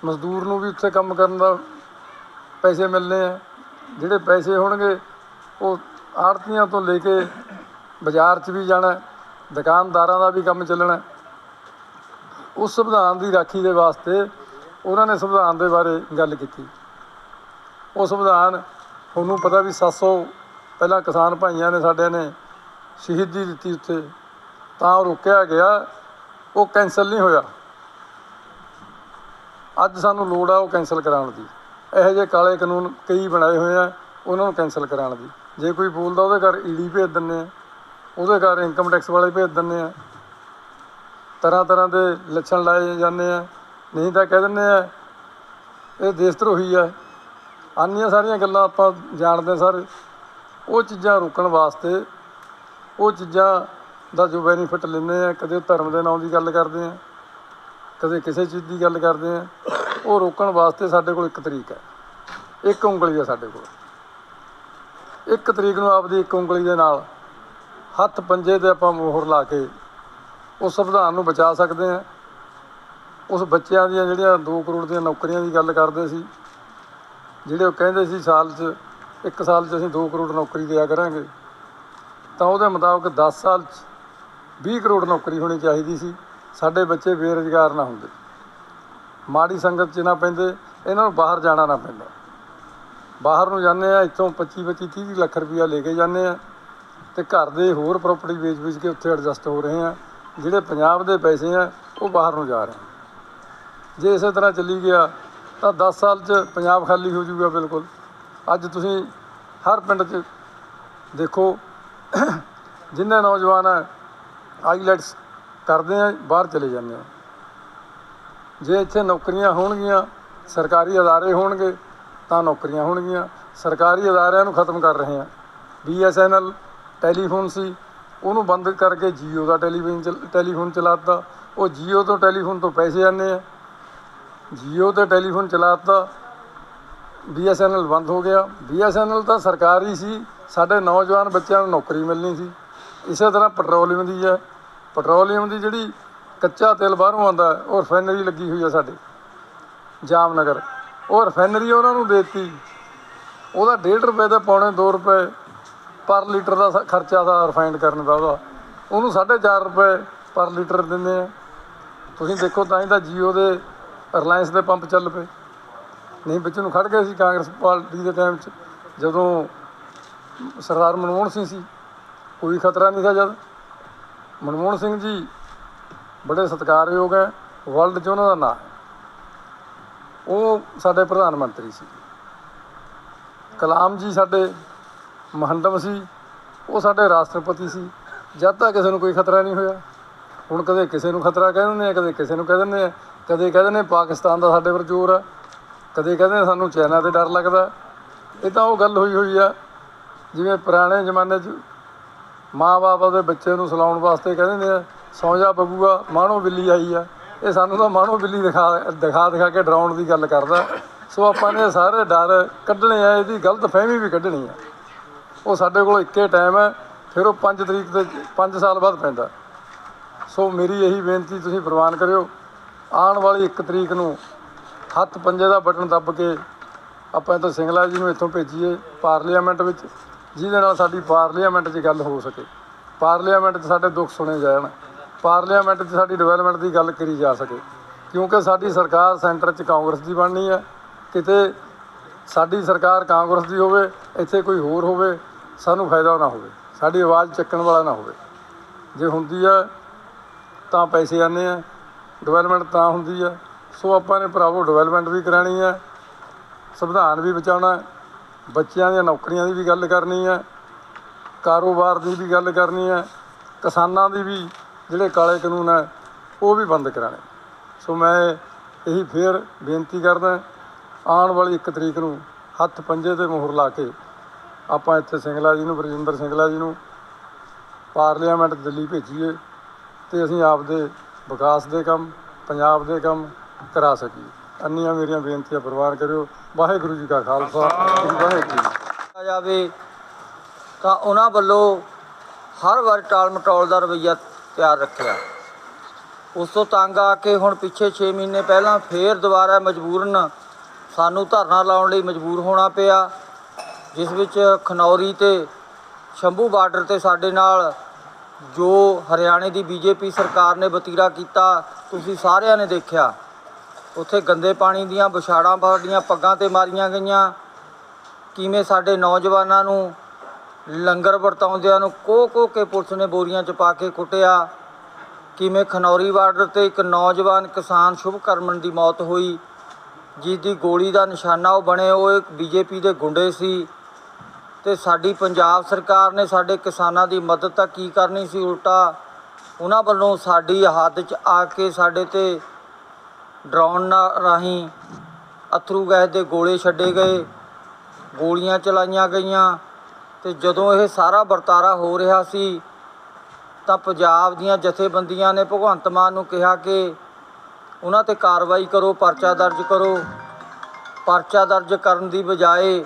ਮਜ਼ਦੂਰ ਨੂੰ ਵੀ ਉੱਥੇ ਕੰਮ ਕਰਨ ਦਾ ਪੈਸੇ ਮਿਲਣੇ ਆ। ਜਿਹੜੇ ਪੈਸੇ ਹੋਣਗੇ, ਉਹ ਆੜਤੀਆਂ ਤੋਂ ਲੈ ਕੇ ਬਾਜ਼ਾਰ 'ਚ ਵੀ ਜਾਣਾ, ਦੁਕਾਨਦਾਰਾਂ ਦਾ ਵੀ ਕੰਮ ਚੱਲਣਾ। ਉਸ ਸੰਵਿਧਾਨ ਦੀ ਰਾਖੀ ਦੇ ਵਾਸਤੇ ਉਹਨਾਂ ਨੇ ਸੰਵਿਧਾਨ ਦੇ ਬਾਰੇ ਗੱਲ ਕੀਤੀ। ਉਹ ਸੰਵਿਧਾਨ ਤੁਹਾਨੂੰ ਪਤਾ ਵੀ 700 ਪਹਿਲਾਂ ਕਿਸਾਨ ਭਾਈਆਂ ਨੇ ਸਾਡਿਆਂ ਨੇ ਸ਼ਹੀਦੀ ਦਿੱਤੀ ਉੱਥੇ, ਤਾਂ ਉਹ ਰੁਕਿਆ ਗਿਆ, ਉਹ ਕੈਂਸਲ ਨਹੀਂ ਹੋਇਆ। ਅੱਜ ਸਾਨੂੰ ਲੋੜ ਆ ਉਹ ਕੈਂਸਲ ਕਰਾਉਣ ਦੀ। ਇਹੋ ਜਿਹੇ ਕਾਲੇ ਕਾਨੂੰਨ ਕਈ ਬਣਾਏ ਹੋਏ ਆ, ਉਹਨਾਂ ਨੂੰ ਕੈਂਸਲ ਕਰਾਉਣ ਦੀ। ਜੇ ਕੋਈ ਬੋਲਦਾ ਉਹਦੇ ਘਰ ਈਡੀ ਭੇਜ ਦਿੰਦੇ ਆ, ਉਹਦੇ ਘਰ ਇਨਕਮ ਟੈਕਸ ਵਾਲੇ ਭੇਜ ਦਿੰਦੇ ਆ। ਤਰ੍ਹਾਂ ਤਰ੍ਹਾਂ ਦੇ ਲੱਛਣ ਲਾਏ ਜਾਂਦੇ ਆ। ਨਹੀਂ ਤਾਂ ਕਹਿ ਦਿੰਦੇ ਆ, ਇਹ ਦੇਸ਼ ਧਰੋਹੀ ਆ। ਆਨੀਆਂ ਸਾਰੀਆਂ ਗੱਲਾਂ ਆਪਾਂ ਜਾਣਦੇ ਹਾਂ ਸਾਰੇ। ਉਹ ਚੀਜ਼ਾਂ ਰੋਕਣ ਵਾਸਤੇ ਉਹ ਚੀਜ਼ਾਂ ਦਾ ਜੋ ਬੈਨੀਫਿਟ ਲੈਂਦੇ ਆ ਕਦੇ ਧਰਮ ਦੇ ਨਾਮ ਦੀ ਗੱਲ ਕਰਦੇ ਆ ਕਦੇ ਕਿਸੇ ਚੀਜ਼ ਦੀ ਗੱਲ ਕਰਦੇ ਆ ਉਹ ਰੋਕਣ ਵਾਸਤੇ ਸਾਡੇ ਕੋਲ ਇੱਕ ਤਰੀਕ ਹੈ। ਇੱਕ ਉਂਗਲੀ ਹੈ ਸਾਡੇ ਕੋਲ। ਇੱਕ ਤਰੀਕ ਨੂੰ ਆਪਦੀ ਇੱਕ ਉਂਗਲੀ ਦੇ ਨਾਲ ਹੱਥ ਪੰਜੇ ਤੇ ਆਪਾਂ ਮੋਹਰ ਲਾ ਕੇ ਉਸ ਸੰਵਿਧਾਨ ਨੂੰ ਬਚਾ ਸਕਦੇ ਆ ਉਸ ਬੱਚਿਆਂ ਦੀਆਂ ਜਿਹੜੀਆਂ 2 ਕਰੋੜ ਦੀਆਂ ਨੌਕਰੀਆਂ ਦੀ ਗੱਲ ਕਰਦੇ ਸੀ ਜਿਹੜੇ ਉਹ ਕਹਿੰਦੇ ਸੀ ਸਾਲ 'ਚ, ਇੱਕ ਸਾਲ 'ਚ ਅਸੀਂ 2 ਕਰੋੜ ਨੌਕਰੀ ਦਿਆ ਕਰਾਂਗੇ, ਤਾਂ ਉਹਦੇ ਮੁਤਾਬਕ 10 ਸਾਲ 'ਚ 20 ਕਰੋੜ ਨੌਕਰੀ ਹੋਣੀ ਚਾਹੀਦੀ ਸੀ, ਸਾਡੇ ਬੱਚੇ ਬੇਰੁਜ਼ਗਾਰ ਨਾ ਹੁੰਦੇ। ਮਾੜੀ ਸੰਗਤ 'ਚ ਨਾ ਪੈਂਦੇ, ਇਹਨਾਂ ਨੂੰ ਬਾਹਰ ਜਾਣਾ ਨਾ ਪੈਂਦਾ। ਬਾਹਰ ਨੂੰ ਜਾਂਦੇ ਆ, ਇੱਥੋਂ 25 25 30 ਲੱਖ ਰੁਪਈਆ ਲੈ ਕੇ ਜਾਂਦੇ ਆ, ਤੇ ਘਰ ਦੇ ਹੋਰ ਪ੍ਰਾਪਰਟੀ ਵੇਚ-ਵੇਚ ਕੇ ਉੱਥੇ ਐਡਜਸਟ ਹੋ ਰਹੇ ਆ, ਜਿਹੜੇ ਪੰਜਾਬ ਦੇ ਪੈਸੇ ਆ, ਉਹ ਬਾਹਰ ਨੂੰ ਜਾ ਰਹੇ ਜੇ ਇਸੇ ਤਰ੍ਹਾਂ ਚੱਲੀ ਗਿਆ ਤਾਂ 10 ਸਾਲ 'ਚ ਪੰਜਾਬ ਖਾਲੀ ਹੋ ਜਾਊਗਾ ਬਿਲਕੁਲ। ਅੱਜ ਤੁਸੀਂ ਹਰ ਪਿੰਡ 'ਚ ਦੇਖੋ, ਜਿੰਨੇ ਨੌਜਵਾਨ ਆ ਆਈਲੈਟਸ ਕਰਦੇ ਆ, ਬਾਹਰ ਚਲੇ ਜਾਂਦੇ ਆ। ਜੇ ਇੱਥੇ ਨੌਕਰੀਆਂ ਹੋਣਗੀਆਂ, ਸਰਕਾਰੀ ਅਦਾਰੇ ਹੋਣਗੇ, ਤਾਂ ਨੌਕਰੀਆਂ ਹੋਣਗੀਆਂ। ਸਰਕਾਰੀ ਅਦਾਰਿਆਂ ਨੂੰ ਖਤਮ ਕਰ ਰਹੇ ਆ। ਬੀਐਸਐਨਐਲ ਟੈਲੀਫੋਨ ਸੀ, ਉਹਨੂੰ ਬੰਦ ਕਰਕੇ ਜੀਓ ਦਾ ਟੈਲੀਫੋਨ ਚਲ- ਟੈਲੀਫੋਨ ਚਲਾਤਾ ਉਹ ਜੀਓ ਤੋਂ ਟੈਲੀਫੋਨ ਤੋਂ ਪੈਸੇ ਆਉਂਦੇ ਆ। ਜੀਓ ਤੇ ਟੈਲੀਫੋਨ ਚਲਾਤਾ। ਬੀਐਸਐਨਐਲ ਬੰਦ ਹੋ ਗਿਆ। ਬੀਐਸਐਨਐਲ ਤਾਂ ਸਰਕਾਰੀ ਸੀ। ਸਾਡੇ ਨੌਜਵਾਨ ਬੱਚਿਆਂ ਨੂੰ ਨੌਕਰੀ ਮਿਲਣੀ ਸੀ। ਇਸੇ ਤਰ੍ਹਾਂ ਪੈਟਰੋਲੀਅਮ ਦੀ ਹੈ। ਪੈਟਰੋਲੀਅਮ ਦੀ ਜਿਹੜੀ ਕੱਚਾ ਤੇਲ ਬਾਹਰੋਂ ਆਉਂਦਾ ਉਹ ਰਿਫਾਈਨਰੀ ਲੱਗੀ ਹੋਈ ਹੈ ਸਾਡੇ। ਜਾਮਨਗਰ। ਉਹ ਰਿਫਾਈਨਰੀ ਉਹਨਾਂ ਨੂੰ ਦੇਤੀ। ਉਹਦਾ 1.5 ਰੁਪਏ ਤੇ ਪੌਣੇ 2 ਰੁਪਏ ਪਰ ਲੀਟਰ ਦਾ ਸ- ਖਰਚਾ ਦਾ ਰਿਫਾਈਨਡ ਕਰਨ ਦਾ ਉਹਦਾ। ਉਹਨੂੰ 4.5 ਰੁਪਏ ਪਰ ਲੀਟਰ ਦਿੰਦੇ ਆ। ਤੁਸੀਂ ਦੇਖੋ ਤਾਂ ਹੀ ਤਾਂ ਜੀਓ ਦੇ ਰਿਲਾਇੰਸ ਦੇ ਪੰਪ ਚੱਲ ਪਏ। ਨਹੀਂ, ਵਿੱਚ ਨੂੰ ਖੜ ਗਏ ਸੀ ਕਾਂਗਰਸ ਪਾਰਟੀ ਦੇ ਟਾਈਮ 'ਚ। ਜਦੋਂ ਸਰਦਾਰ ਮਨਮੋਹਨ ਸਿੰਘ ਸੀ, ਕੋਈ ਖਤਰਾ ਨਹੀਂ ਸੀ ਜਦ। ਮਨਮੋਹਨ ਸਿੰਘ ਜੀ ਬੜੇ ਸਤਿਕਾਰਯੋਗ ਹੈ ਵਰਲਡ 'ਚ ਉਹਨਾਂ ਦਾ ਨਾਂ ਉਹ ਸਾਡੇ ਪ੍ਰਧਾਨ ਮੰਤਰੀ ਸੀ। ਕਲਾਮ ਜੀ ਸਾਡੇ ਮਹੰਡਮ ਸੀ। ਉਹ ਸਾਡੇ ਰਾਸ਼ਟਰਪਤੀ ਸੀ। ਜਦ ਤੱਕ ਕਿਸੇ ਨੂੰ ਕੋਈ ਖਤਰਾ ਨਹੀਂ ਹੋਇਆ। ਹੁਣ ਕਦੇ ਕਿਸੇ ਨੂੰ ਖਤਰਾ ਕਹਿ ਦਿੰਦੇ ਆ, ਕਦੇ ਕਿਸੇ ਨੂੰ ਕਹਿ ਦਿੰਦੇ ਆ। ਕਦੇ ਕਹਿ ਦਿੰਦੇ ਪਾਕਿਸਤਾਨ ਦਾ ਸਾਡੇ ਪਰ ਜ਼ੋਰ ਆ, ਕਦੇ ਕਹਿੰਦੇ ਆ ਸਾਨੂੰ ਚਾਈਨਾ ਤੇ ਡਰ ਲੱਗਦਾ। ਇਹ ਤਾਂ ਉਹ ਗੱਲ ਹੋਈ ਹੋਈ ਆ, ਜਿਵੇਂ ਪੁਰਾਣੇ ਜ਼ਮਾਨੇ 'ਚ ਮਾਂ-ਬਾਪ ਉਹਦੇ ਬੱਚੇ ਨੂੰ ਸਲਾਉਣ ਵਾਸਤੇ ਕਹਿੰਦੇ ਨੇ ਸੌਂ ਜਾ ਬੱਬੂਆ, ਮਾਣੋ ਬਿੱਲੀ ਆਈ ਆ। ਇਹ ਸਾਨੂੰ ਤਾਂ ਮਾਣੋ ਬਿੱਲੀ ਦਿਖਾ ਦਿਖਾ ਦਿਖਾ ਕੇ ਡਰਾਉਣ ਦੀ ਗੱਲ ਕਰਦਾ। ਸੋ ਆਪਾਂ ਨੇ ਸਾਰੇ ਡਰ ਕੱਢਣੇ ਆ, ਇਹਦੀ ਗਲਤ ਫਹਿਮੀ ਵੀ ਕੱਢਣੀ ਆ। ਉਹ ਸਾਡੇ ਕੋਲ ਇੱਕੇ ਟਾਈਮ ਹੈ ਫਿਰ ਉਹ 5 ਤਰੀਕ ਤੇ 5 ਸਾਲ ਬਾਅਦ ਪੈਂਦਾ। ਸੋ ਮੇਰੀ ਇਹੀ ਬੇਨਤੀ, ਤੁਸੀਂ ਪ੍ਰਵਾਨ ਕਰਿਓ। ਆਉਣ ਵਾਲੀ 1 ਤਰੀਕ ਨੂੰ ਹੱਥ ਪੰਜੇ ਦਾ ਬਟਨ ਦੱਬ ਕੇ ਆਪਾਂ ਇੱਥੋਂ ਸਿੰਗਲਾ ਜੀ ਨੂੰ ਇੱਥੋਂ ਭੇਜੀਏ ਪਾਰਲੀਮੈਂਟ ਵਿੱਚ, ਜਿਹਦੇ ਨਾਲ ਸਾਡੀ ਪਾਰਲੀਮੈਂਟ 'ਚ ਗੱਲ ਹੋ ਸਕੇ। ਪਾਰਲੀਮੈਂਟ 'ਚ ਸਾਡੇ ਦੁੱਖ ਸੁਣੇ ਜਾਣ। ਪਾਰਲੀਮੈਂਟ 'ਚ ਸਾਡੀ ਡਿਵੈਲਪਮੈਂਟ ਦੀ ਗੱਲ ਕਰੀ ਜਾ ਸਕੇ। ਕਿਉਂਕਿ ਸਾਡੀ ਸਰਕਾਰ ਸੈਂਟਰ 'ਚ ਕਾਂਗਰਸ ਦੀ ਬਣਨੀ ਹੈ। ਕਿਤੇ ਸਾਡੀ ਸਰਕਾਰ ਕਾਂਗਰਸ ਦੀ ਹੋਵੇ, ਇੱਥੇ ਕੋਈ ਹੋਰ ਹੋਵੇ, ਸਾਨੂੰ ਫਾਇਦਾ ਨਾ ਹੋਵੇ। ਸਾਡੀ ਆਵਾਜ਼ ਚੱਕਣ ਵਾਲਾ ਨਾ ਹੋਵੇ। ਜੇ ਹੁੰਦੀ ਹੈ ਤਾਂ ਪੈਸੇ ਆਨੇ ਆ। ਡਿਵੈਲਪਮੈਂਟ ਤਾਂ ਹੁੰਦੀ ਹੈ ਸੋ ਆਪਾਂ ਨੇ ਭਰਾਵੋ ਡਿਵੈਲਪਮੈਂਟ ਵੀ ਕਰਾਣੀ ਹੈ ਸੰਵਿਧਾਨ ਵੀ ਬਚਾਉਣਾ ਬੱਚਿਆਂ ਦੀਆਂ ਨੌਕਰੀਆਂ ਦੀ ਵੀ ਗੱਲ ਕਰਨੀ ਹੈ ਕਾਰੋਬਾਰ ਦੀ ਵੀ ਗੱਲ ਕਰਨੀ ਹੈ ਕਿਸਾਨਾਂ ਦੀ ਵੀ ਜਿਹੜੇ ਕਾਲੇ ਕਾਨੂੰਨ ਹੈ ਉਹ ਵੀ ਬੰਦ ਕਰਾਣੇ। ਸੋ ਮੈਂ ਇਹੀ ਫੇਰ ਬੇਨਤੀ ਕਰਦਾ, ਆਉਣ ਵਾਲੀ 1 ਤਰੀਕ ਨੂੰ ਹੱਥ ਪੰਜੇ ਤੇ ਮੋਹਰ ਲਾ ਕੇ ਆਪਾਂ ਇੱਥੇ ਸਿੰਗਲਾ ਜੀ ਨੂੰ, ਬਰਜਿੰਦਰ ਸਿੰਗਲਾ ਜੀ ਨੂੰ ਪਾਰਲੀਮੈਂਟ ਦਿੱਲੀ ਭੇਜੀਏ ਤੇ ਅਸੀਂ ਆਪਦੇ ਵਿਕਾਸ ਦੇ ਕੰਮ, ਪੰਜਾਬ ਦੇ ਕੰਮ ਕਰਾ ਸਕੀਏ। ਅੰਨੀਆਂ ਮੇਰੀਆਂ ਬੇਨਤੀਆਂ ਪ੍ਰਵਾਨ ਕਰਿਓ। ਵਾਹਿਗੁਰੂ ਜੀ ਕਾ ਖਾਲਸਾ। ਵਾਹਿਗੁਰੂ ਜੀ ਜਾਵੇ ਤਾਂ ਉਹਨਾਂ ਵੱਲੋਂ ਹਰ ਵਾਰ ਟਾਲ ਮਟੋਲ ਦਾ ਰਵੱਈਆ ਤਿਆਰ ਰੱਖਿਆ। ਉਸ ਤੋਂ ਤੰਗ ਆ ਕੇ ਹੁਣ ਪਿੱਛੇ 6 ਮਹੀਨੇ ਪਹਿਲਾਂ ਫੇਰ ਦੁਬਾਰਾ ਮਜਬੂਰਨ ਸਾਨੂੰ ਧਰਨਾ ਲਾਉਣ ਲਈ ਮਜਬੂਰ ਹੋਣਾ ਪਿਆ, ਜਿਸ ਵਿੱਚ ਖਨੌਰੀ ਤੇ ਸ਼ੰਭੂ ਬਾਰਡਰ ਤੇ ਸਾਡੇ ਨਾਲ ਜੋ ਹਰਿਆਣੇ ਦੀ ਬੀਜੇਪੀ ਸਰਕਾਰ ਨੇ ਬਤੀਰਾ ਕੀਤਾ, ਤੁਸੀਂ ਸਾਰਿਆਂ ਨੇ ਦੇਖਿਆ। ਉੱਥੇ ਗੰਦੇ ਪਾਣੀ ਦੀਆਂ ਵਿਛਾੜਾਂ ਸਾਡੀਆਂ ਪੱਗਾਂ ਤੇ ਮਾਰੀਆਂ ਗਈਆਂ। ਕਿਵੇਂ ਸਾਡੇ ਨੌਜਵਾਨਾਂ ਨੂੰ ਲੰਗਰ ਵਰਤਾਉਂਦਿਆਂ ਨੂੰ ਕੋਹ ਕੋਹ ਕੇ ਪੁਲਿਸ ਨੇ ਬੋਰੀਆਂ 'ਚ ਪਾ ਕੇ ਕੁੱਟਿਆ। ਕਿਵੇਂ ਖਨੌਰੀ ਬਾਰਡਰ ਤੇ ਇੱਕ ਨੌਜਵਾਨ ਕਿਸਾਨ ਸ਼ੁਭਕਰਮਨ ਦੀ ਮੌਤ ਹੋਈ ਜਿਸ ਦੀ ਗੋਲੀ ਦਾ ਨਿਸ਼ਾਨਾ ਉਹ ਬਣੇ, ਉਹ ਇੱਕ ਬੀਜੇਪੀ ਦੇ ਗੁੰਡੇ ਸੀ। ਤੇ ਸਾਡੀ ਪੰਜਾਬ ਸਰਕਾਰ ਨੇ ਸਾਡੇ ਕਿਸਾਨਾਂ ਦੀ ਮਦਦ ਤਾਂ ਕੀ ਕਰਨੀ ਸੀ ਉਲਟਾ ਉਹਨਾਂ ਵੱਲੋਂ ਸਾਡੀ ਹੱਦ 'ਚ ਆ ਕੇ ਸਾਡੇ ਤੇ ਡਰਾਉਣ ਰਾਹੀਂ ਅਥਰੂ ਗੈਸ ਦੇ ਗੋਲੇ ਛੱਡੇ ਗਏ, ਗੋਲੀਆਂ ਚਲਾਈਆਂ ਗਈਆਂ ਤੇ ਜਦੋਂ ਇਹ ਸਾਰਾ ਵਰਤਾਰਾ ਹੋ ਰਿਹਾ ਸੀ ਤਾਂ ਪੰਜਾਬ ਦੀਆਂ ਜਥੇਬੰਦੀਆਂ ਨੇ ਭਗਵੰਤ ਮਾਨ ਨੂੰ ਕਿਹਾ ਕਿ ਉਹਨਾਂ ਤੇ ਕਾਰਵਾਈ ਕਰੋ, ਪਰਚਾ ਦਰਜ ਕਰੋ। ਪਰਚਾ ਦਰਜ ਕਰਨ ਦੀ ਬਜਾਏ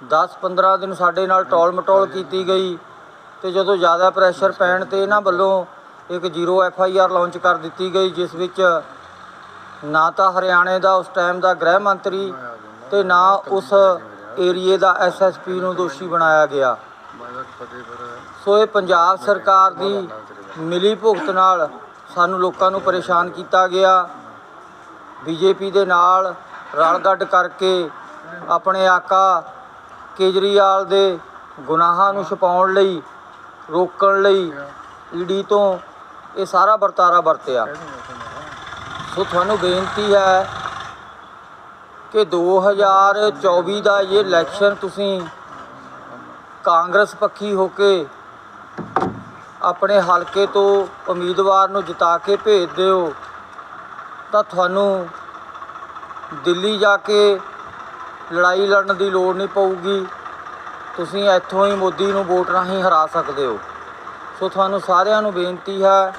10-15 ਦਿਨ ਸਾਡੇ ਨਾਲ ਟੋਲ ਮਟੋਲ ਕੀਤੀ ਗਈ ਤੇ ਜਦੋਂ ਜ਼ਿਆਦਾ ਪ੍ਰੈਸ਼ਰ ਪੈਣ ਤੇ ਇਹਨਾਂ ਵੱਲੋਂ ਇੱਕ zero F I R launch ਕਰ ਦਿੱਤੀ ਗਈ, ਜਿਸ ਵਿੱਚ ਨਾ ਤਾਂ ਹਰਿਆਣੇ ਦਾ ਉਸ ਟਾਈਮ ਦਾ ਗ੍ਰਹਿ ਮੰਤਰੀ ਤੇ ਨਾ ਉਸ ਏਰੀਏ ਦਾ ਐਸਐਸਪੀ ਨੂੰ ਦੋਸ਼ੀ ਬਣਾਇਆ ਗਿਆ। ਸੋ ਇਹ ਪੰਜਾਬ ਸਰਕਾਰ ਦੀ ਮਿਲੀ ਭੁਗਤ ਨਾਲ ਸਾਨੂੰ ਲੋਕਾਂ ਨੂੰ ਪਰੇਸ਼ਾਨ ਕੀਤਾ ਗਿਆ। ਬੀਜੇਪੀ ਦੇ ਨਾਲ ਰਲ ਗੱਡ ਕਰਕੇ ਆਪਣੇ ਆਕਾ ਕੇਜਰੀਵਾਲ ਦੇ ਗੁਨਾਹਾਂ ਨੂੰ ਛੁਪਾਉਣ ਲਈ, ਰੋਕਣ ਲਈ ਈਡੀ ਤੋਂ ਇਹ ਸਾਰਾ ਵਰਤਾਰਾ ਵਰਤਿਆ। ਸੋ ਤੁਹਾਨੂੰ ਬੇਨਤੀ ਹੈ ਕਿ 2024 ਦਾ ਇਹ ਇਲੈਕਸ਼ਨ ਤੁਸੀਂ ਕਾਂਗਰਸ ਪੱਖੀ ਹੋ ਕੇ ਆਪਣੇ ਹਲਕੇ ਤੋਂ ਉਮੀਦਵਾਰ ਨੂੰ ਜਿਤਾ ਕੇ ਭੇਜ ਦਿਓ, ਤਾਂ ਤੁਹਾਨੂੰ ਦਿੱਲੀ ਜਾ ਕੇ ਲੜਾਈ ਲੜਨ ਦੀ ਲੋੜ ਨਹੀਂ ਪਊਗੀ। ਤੁਸੀਂ ਇੱਥੋਂ ਹੀ ਮੋਦੀ ਨੂੰ ਵੋਟ ਰਾਹੀਂ ਹਰਾ ਸਕਦੇ ਹੋ। ਸੋ ਤੁਹਾਨੂੰ ਸਾਰਿਆਂ ਨੂੰ ਬੇਨਤੀ ਹੈ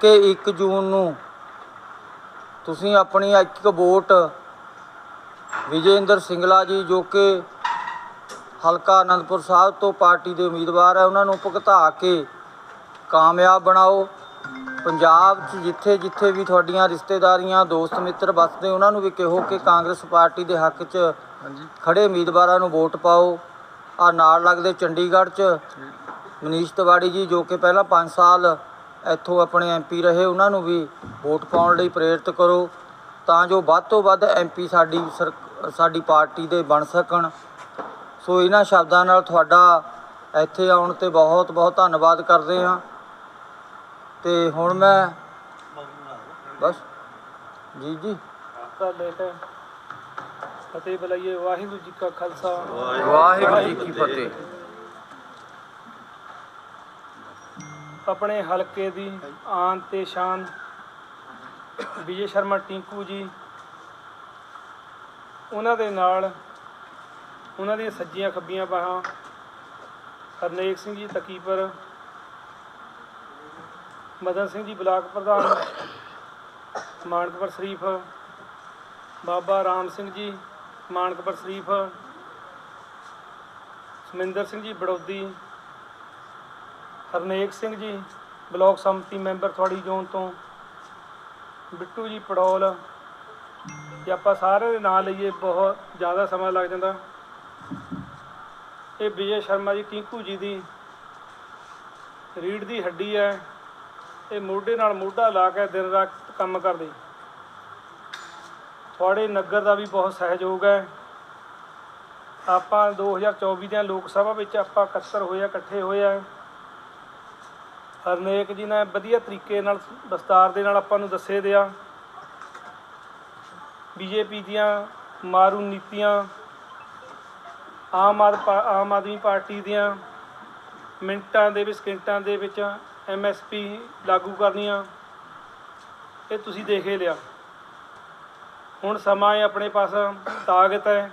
ਕਿ 1 ਜੂਨ ਨੂੰ ਤੁਸੀਂ ਆਪਣੀ ਇੱਕ ਵੋਟ ਵਿਜੇਂਦਰ ਸਿੰਗਲਾ ਜੀ, ਜੋ ਕਿ ਹਲਕਾ ਆਨੰਦਪੁਰ ਸਾਹਿਬ ਤੋਂ ਪਾਰਟੀ ਦੇ ਉਮੀਦਵਾਰ ਹੈ, ਉਹਨਾਂ ਨੂੰ ਭੁਗਤਾ ਕੇ ਕਾਮਯਾਬ ਬਣਾਓ। ਪੰਜਾਬ 'ਚ ਜਿੱਥੇ ਜਿੱਥੇ ਵੀ ਤੁਹਾਡੀਆਂ ਰਿਸ਼ਤੇਦਾਰੀਆਂ ਦੋਸਤ ਮਿੱਤਰ ਵੱਸਦੇ ਉਹਨਾਂ ਨੂੰ ਵੀ ਕਹੋ ਕਿ ਕਾਂਗਰਸ ਪਾਰਟੀ ਦੇ ਹੱਕ 'ਚ ਖੜੇ ਉਮੀਦਵਾਰਾਂ ਨੂੰ ਵੋਟ ਪਾਓ। ਆ ਨਾਲ ਲੱਗਦੇ ਚੰਡੀਗੜ੍ਹ 'ਚ ਮਨੀਸ਼ ਤਿਵਾੜੀ ਜੀ ਜੋ ਕਿ ਪਹਿਲਾਂ 5 ਸਾਲ ਇੱਥੋਂ ਆਪਣੇ ਐਮਪੀ ਰਹੇ ਉਹਨਾਂ ਨੂੰ ਵੀ ਵੋਟ ਪਾਉਣ ਲਈ ਪ੍ਰੇਰਿਤ ਕਰੋ। ਤਾਂ ਜੋ ਵੱਧ ਤੋਂ ਵੱਧ ਐਮਪੀ ਸਾਡੀ ਸਾਡੀ ਪਾਰਟੀ ਦੇ ਬਣ ਸਕਣ। ਸੋ ਇਹਨਾਂ ਸ਼ਬਦਾਂ ਨਾਲ ਤੁਹਾਡਾ ਇੱਥੇ ਆਉਣ ਤੇ ਬਹੁਤ ਬਹੁਤ ਧੰਨਵਾਦ ਕਰਦੇ ਹਾਂ। ਤੇ ਹੁਣ ਮੈਂ ਬਸ ਜੀ ਜੀ। ਤਾਂ ਕੇ ਫਤਿਹ ਬੁਲਾਈਏ ਵਾਹਿਗੁਰੂ ਜੀ ਕਾ ਖਾਲਸਾ। ਵਾਹਿਗੁਰੂ ਜੀ ਕੀ ਫਤਿਹ। ਆਪਣੇ ਹਲਕੇ ਦੀ ਆਨ ਤੇ ਸ਼ਾਨ ਵਿਜੇ ਸ਼ਰਮਾ ਟਿੰਕੂ ਜੀ ਉਹਨਾਂ ਦੇ ਨਾਲ ਉਹਨਾਂ ਦੀਆਂ ਸੱਜੀਆਂ ਖੱਬੀਆਂ ਬਾਹਾਂ ਹਰਨੇਕ ਸਿੰਘ ਜੀ ਤਕੀਪਰ ਮਦਨ ਸਿੰਘ ਜੀ ਬਲਾਕ ਪ੍ਰਧਾਨ ਮਾਨਕਪੁਰ ਸ਼ਰੀਫ ਬਾਬਾ ਰਾਮ ਸਿੰਘ ਜੀ ਮਾਨਕਪੁਰ ਸ਼ਰੀਫ ਸਮਿੰਦਰ ਸਿੰਘ ਜੀ ਬੜੌਦੀ, ਹਰਨੇਕ ਸਿੰਘ ਜੀ ਬਲਾਕ ਸੰਮਤੀ ਮੈਂਬਰ ਥੋੜੀ ਜ਼ੋਨ ਤੋਂ, ਬਿੱਟੂ ਜੀ ਪੜੌਲ, ਜੇ ਆਪਾਂ ਸਾਰੇ ਦੇ ਨਾਂ ਲਈਏ ਬਹੁਤ ਜ਼ਿਆਦਾ ਸਮਾਂ ਲੱਗ ਜਾਂਦਾ। ਇਹ ਵਿਜੇ ਸ਼ਰਮਾ ਜੀ, ਟਿੰਕੂ ਜੀ ਦੀ, ਰੀੜ ਦੀ ਹੱਡੀ ਹੈ। ਇਹ ਮੋਢੇ ਨਾਲ ਮੋਢਾ ਲਾ ਕੇ ਦਿਨ ਰਾਤ ਕੰਮ ਕਰਦੇ। ਤੁਹਾਡੇ ਨਗਰ ਦਾ ਵੀ ਬਹੁਤ ਸਹਿਯੋਗ ਹੈ। ਆਪਾਂ 2024 ਦੀਆਂ ਲੋਕ ਸਭਾ ਵਿੱਚ ਆਪਾਂ ਇਕੱਤਰ ਹੋਏ ਇਕੱਠੇ ਹੋਏ ਆ। ਹਰਨੇਕ ਜੀ ਨੇ ਵਧੀਆ ਤਰੀਕੇ ਨਾਲ ਵਿਸਤਾਰ ਦੇ ਨਾਲ ਆਪਾਂ ਨੂੰ ਦੱਸੇ ਦਿਆ ਬੀਜੇਪੀ ਦੀਆਂ ਮਾਰੂ ਨੀਤੀਆਂ, ਆਮ ਆਦ ਪਾ- ਆਮ ਆਦਮੀ ਪਾਰਟੀ ਦੀਆਂ ਮਿੰਟਾਂ ਦੇ ਵਿੱਚ, ਸਕਿੰਟਾਂ ਦੇ ਵਿੱਚ ਐਮਐਸਪੀ ਲਾਗੂ ਕਰਨੀਆਂ ਇਹ ਤੁਸੀਂ ਦੇਖ ਹੀ ਲਿਆ। ਹੁਣ ਸਮਾਂ ਹੈ ਆਪਣੇ ਪਾਸ ਤਾਕਤ ਹੈ।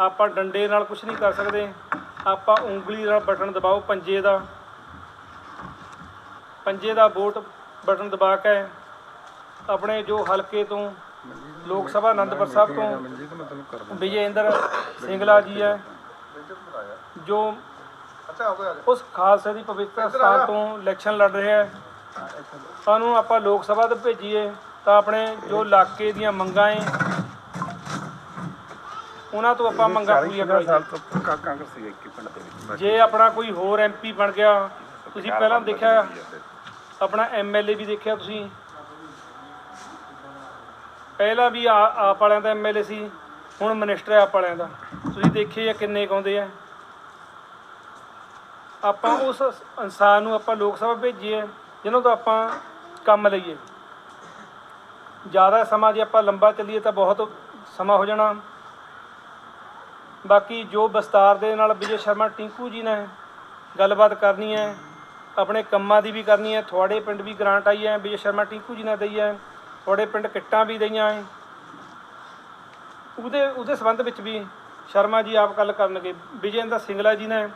ਆਪਾਂ ਡੰਡੇ ਨਾਲ ਕੁਝ ਨਹੀਂ ਕਰ ਸਕਦੇ। ਆਪਾਂ ਉਂਗਲੀ ਨਾਲ ਬਟਨ ਦਬਾਓ ਪੰਜੇ ਦਾ। ਪੰਜੇ ਦਾ ਵੋਟ ਬਟਨ ਦਬਾ ਕੇ ਆਪਣੇ ਜੋ ਹਲਕੇ ਤੋਂ ਲੋਕ ਸਭਾ ਆਨੰਦਪੁਰ ਸਾਹਿਬ ਤੋਂ ਵਿਜੇ ਇੰਦਰ ਸਿੰਗਲਾ ਜੀ ਹੈ ਜੋ ਉਸ ਖਾਲਸੇ ਦੀ ਪਵਿੱਤਰ ਸਥਾਨ ਤੋਂ ਇਲੈਕਸ਼ਨ ਲੜ ਰਹੇ ਹੈ। ਸਾਨੂੰ ਆਪਾਂ ਲੋਕ ਸਭਾ ਤੇ ਭੇਜੀਏ ਤਾਂ ਆਪਣੇ ਜੋ ਇਲਾਕੇ ਦੀਆਂ ਮੰਗਾਂ ਏ ਉਹਨਾਂ ਤੋਂ ਆਪਾਂ ਮੰਗਾਂ ਪੂਰੀਆਂ ਕਰਾਈਏ। ਤੋਂ ਕਾਂਗਰਸ ਸੀ ਇੱਕ ਪਿੰਡ ਦੇ ਵਿੱਚ ਜੇ। ਆਪਣਾ ਕੋਈ ਹੋਰ ਐਮਪੀ ਬਣ ਗਿਆ ਤੁਸੀਂ ਪਹਿਲਾਂ ਦੇਖਿਆ ਆਪਣਾ ਐਮਐਲਏ ਵੀ ਦੇਖਿਆ ਤੁਸੀਂ? ਪਹਿਲਾਂ ਵੀ ਆਪ ਵਾਲਿਆਂ ਦਾ ਐਮਐਲਏ ਸੀ ਹੁਣ ਮਿਨਿਸਟਰ ਹੈ ਆਪ ਵਾਲਿਆਂ ਦਾ। ਤੁਸੀਂ ਦੇਖੇ ਆ ਕਿੰਨੇ ਕਾਉਂਦੇ ਆ? ਆਪਾਂ ਉਸ ਇਨਸਾਨ ਨੂੰ ਆਪਾਂ ਲੋਕ ਸਭਾ ਭੇਜੀਏ, ਜਿਹਨਾਂ ਤੋਂ ਆਪਾਂ ਕੰਮ ਲਈਏ। ਜ਼ਿਆਦਾ ਸਮਾਂ ਜੇ ਆਪਾਂ ਲੰਬਾ ਚੱਲੀਏ ਤਾਂ ਬਹੁਤ ਸਮਾਂ ਹੋ ਜਾਣਾ। ਬਾਕੀ ਜੋ ਵਿਸਤਾਰ ਦੇ ਨਾਲ ਵਿਜੇ ਸ਼ਰਮਾ ਟਿੰਕੂ ਜੀ ਨੇ ਗੱਲਬਾਤ ਕਰਨੀ ਹੈ, ਆਪਣੇ ਕੰਮਾਂ ਦੀ ਵੀ ਕਰਨੀ ਹੈ, ਤੁਹਾਡੇ ਪਿੰਡ ਵੀ ਗ੍ਰਾਂਟ ਆਈ ਹੈ, ਵਿਜੇ ਸ਼ਰਮਾ ਟਿੰਕੂ ਜੀ ਨੇ ਦਈ ਹੈ, ਤੁਹਾਡੇ ਪਿੰਡ ਕਿੱਟਾਂ ਵੀ ਦਈਆਂ ਹੈ। ਉਹਦੇ ਉਹਦੇ ਸੰਬੰਧ ਵਿੱਚ ਵੀ ਸ਼ਰਮਾ ਜੀ ਆਪ ਗੱਲ ਕਰਨਗੇ। ਵਿਜੇ ਇੰਦਰ ਸਿੰਗਲਾ ਜੀ ਨੇ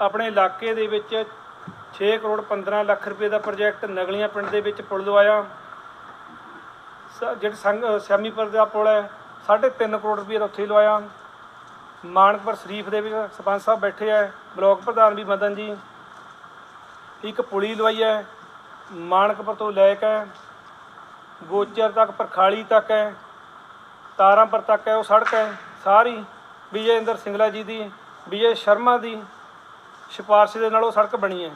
ਆਪਣੇ ਇਲਾਕੇ ਦੇ ਵਿੱਚ 6 ਕਰੋੜ 15 ਲੱਖ ਰੁਪਏ ਦਾ ਪ੍ਰੋਜੈਕਟ ਨਗਲੀਆਂ ਪਿੰਡ ਦੇ ਵਿੱਚ ਪੁਲ ਲਵਾਇਆ। ਸ- ਜਿਹੜਾ ਸੰਗ ਸਿਆਮੀਪੁਰ ਦਾ ਪੁਲ ਹੈ 3.5 ਕਰੋੜ ਰੁਪਏ ਦਾ ਉੱਥੇ ਲਵਾਇਆ। ਮਾਨਕਪੁਰ ਸ਼ਰੀਫ ਦੇ ਵਿੱਚ ਸਰਪੰਚ ਸਾਹਿਬ ਬੈਠੇ ਹੈ ਬਲਾਕ ਪ੍ਰਧਾਨ ਵੀ ਮਦਨ ਜੀ। ਇੱਕ ਪੁਲੀ ਲਵਾਈ ਹੈ, ਮਾਨਕਪੁਰ ਤੋਂ ਲੈ ਕੇ ਗੋਚਰ ਤੱਕ, ਪਰਖਾਲੀ ਤੱਕ ਹੈ, ਤਾਰਾਂਪੁਰ ਤੱਕ ਹੈ, ਉਹ ਸੜਕ ਹੈ, ਸਾਰੀ ਵਿਜੇ ਇੰਦਰ ਸਿੰਗਲਾ ਜੀ ਦੀ, ਵਿਜੇ ਸ਼ਰਮਾ ਦੀ। ਸਿਫਾਰਿਸ਼ ਦੇ ਨਾਲ ਉਹ ਸੜਕ ਬਣੀ ਹੈ।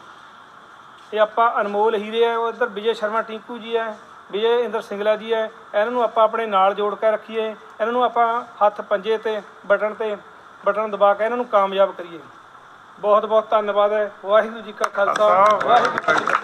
ਇਹ ਆਪਾਂ ਅਨਮੋਲ ਹੀਰੇ ਹੈ ਉਹ ਇੱਧਰ ਵਿਜੇ ਸ਼ਰਮਾ ਟਿੰਕੂ ਜੀ ਹੈ ਵਿਜੇ ਇੰਦਰ ਸਿੰਗਲਾ ਜੀ ਹੈ। ਇਹਨਾਂ ਨੂੰ ਆਪਾਂ ਆਪਣੇ ਨਾਲ ਜੋੜ ਕੇ ਰੱਖੀਏ। ਇਹਨਾਂ ਨੂੰ ਆਪਾਂ ਹੱਥ ਪੰਜੇ ਤੇ ਬਟਨ ਤੇ ਬਟਨ ਦਬਾ ਕੇ ਇਹਨਾਂ ਨੂੰ ਕਾਮਯਾਬ ਕਰੀਏ। ਬਹੁਤ ਬਹੁਤ ਧੰਨਵਾਦ ਹੈ। ਵਾਹਿਗੁਰੂ ਜੀ ਕਾ ਖਾਲਸਾ। ਵਾਹਿਗੁਰੂ ਜੀ ਕੀ ਫਤਿਹ।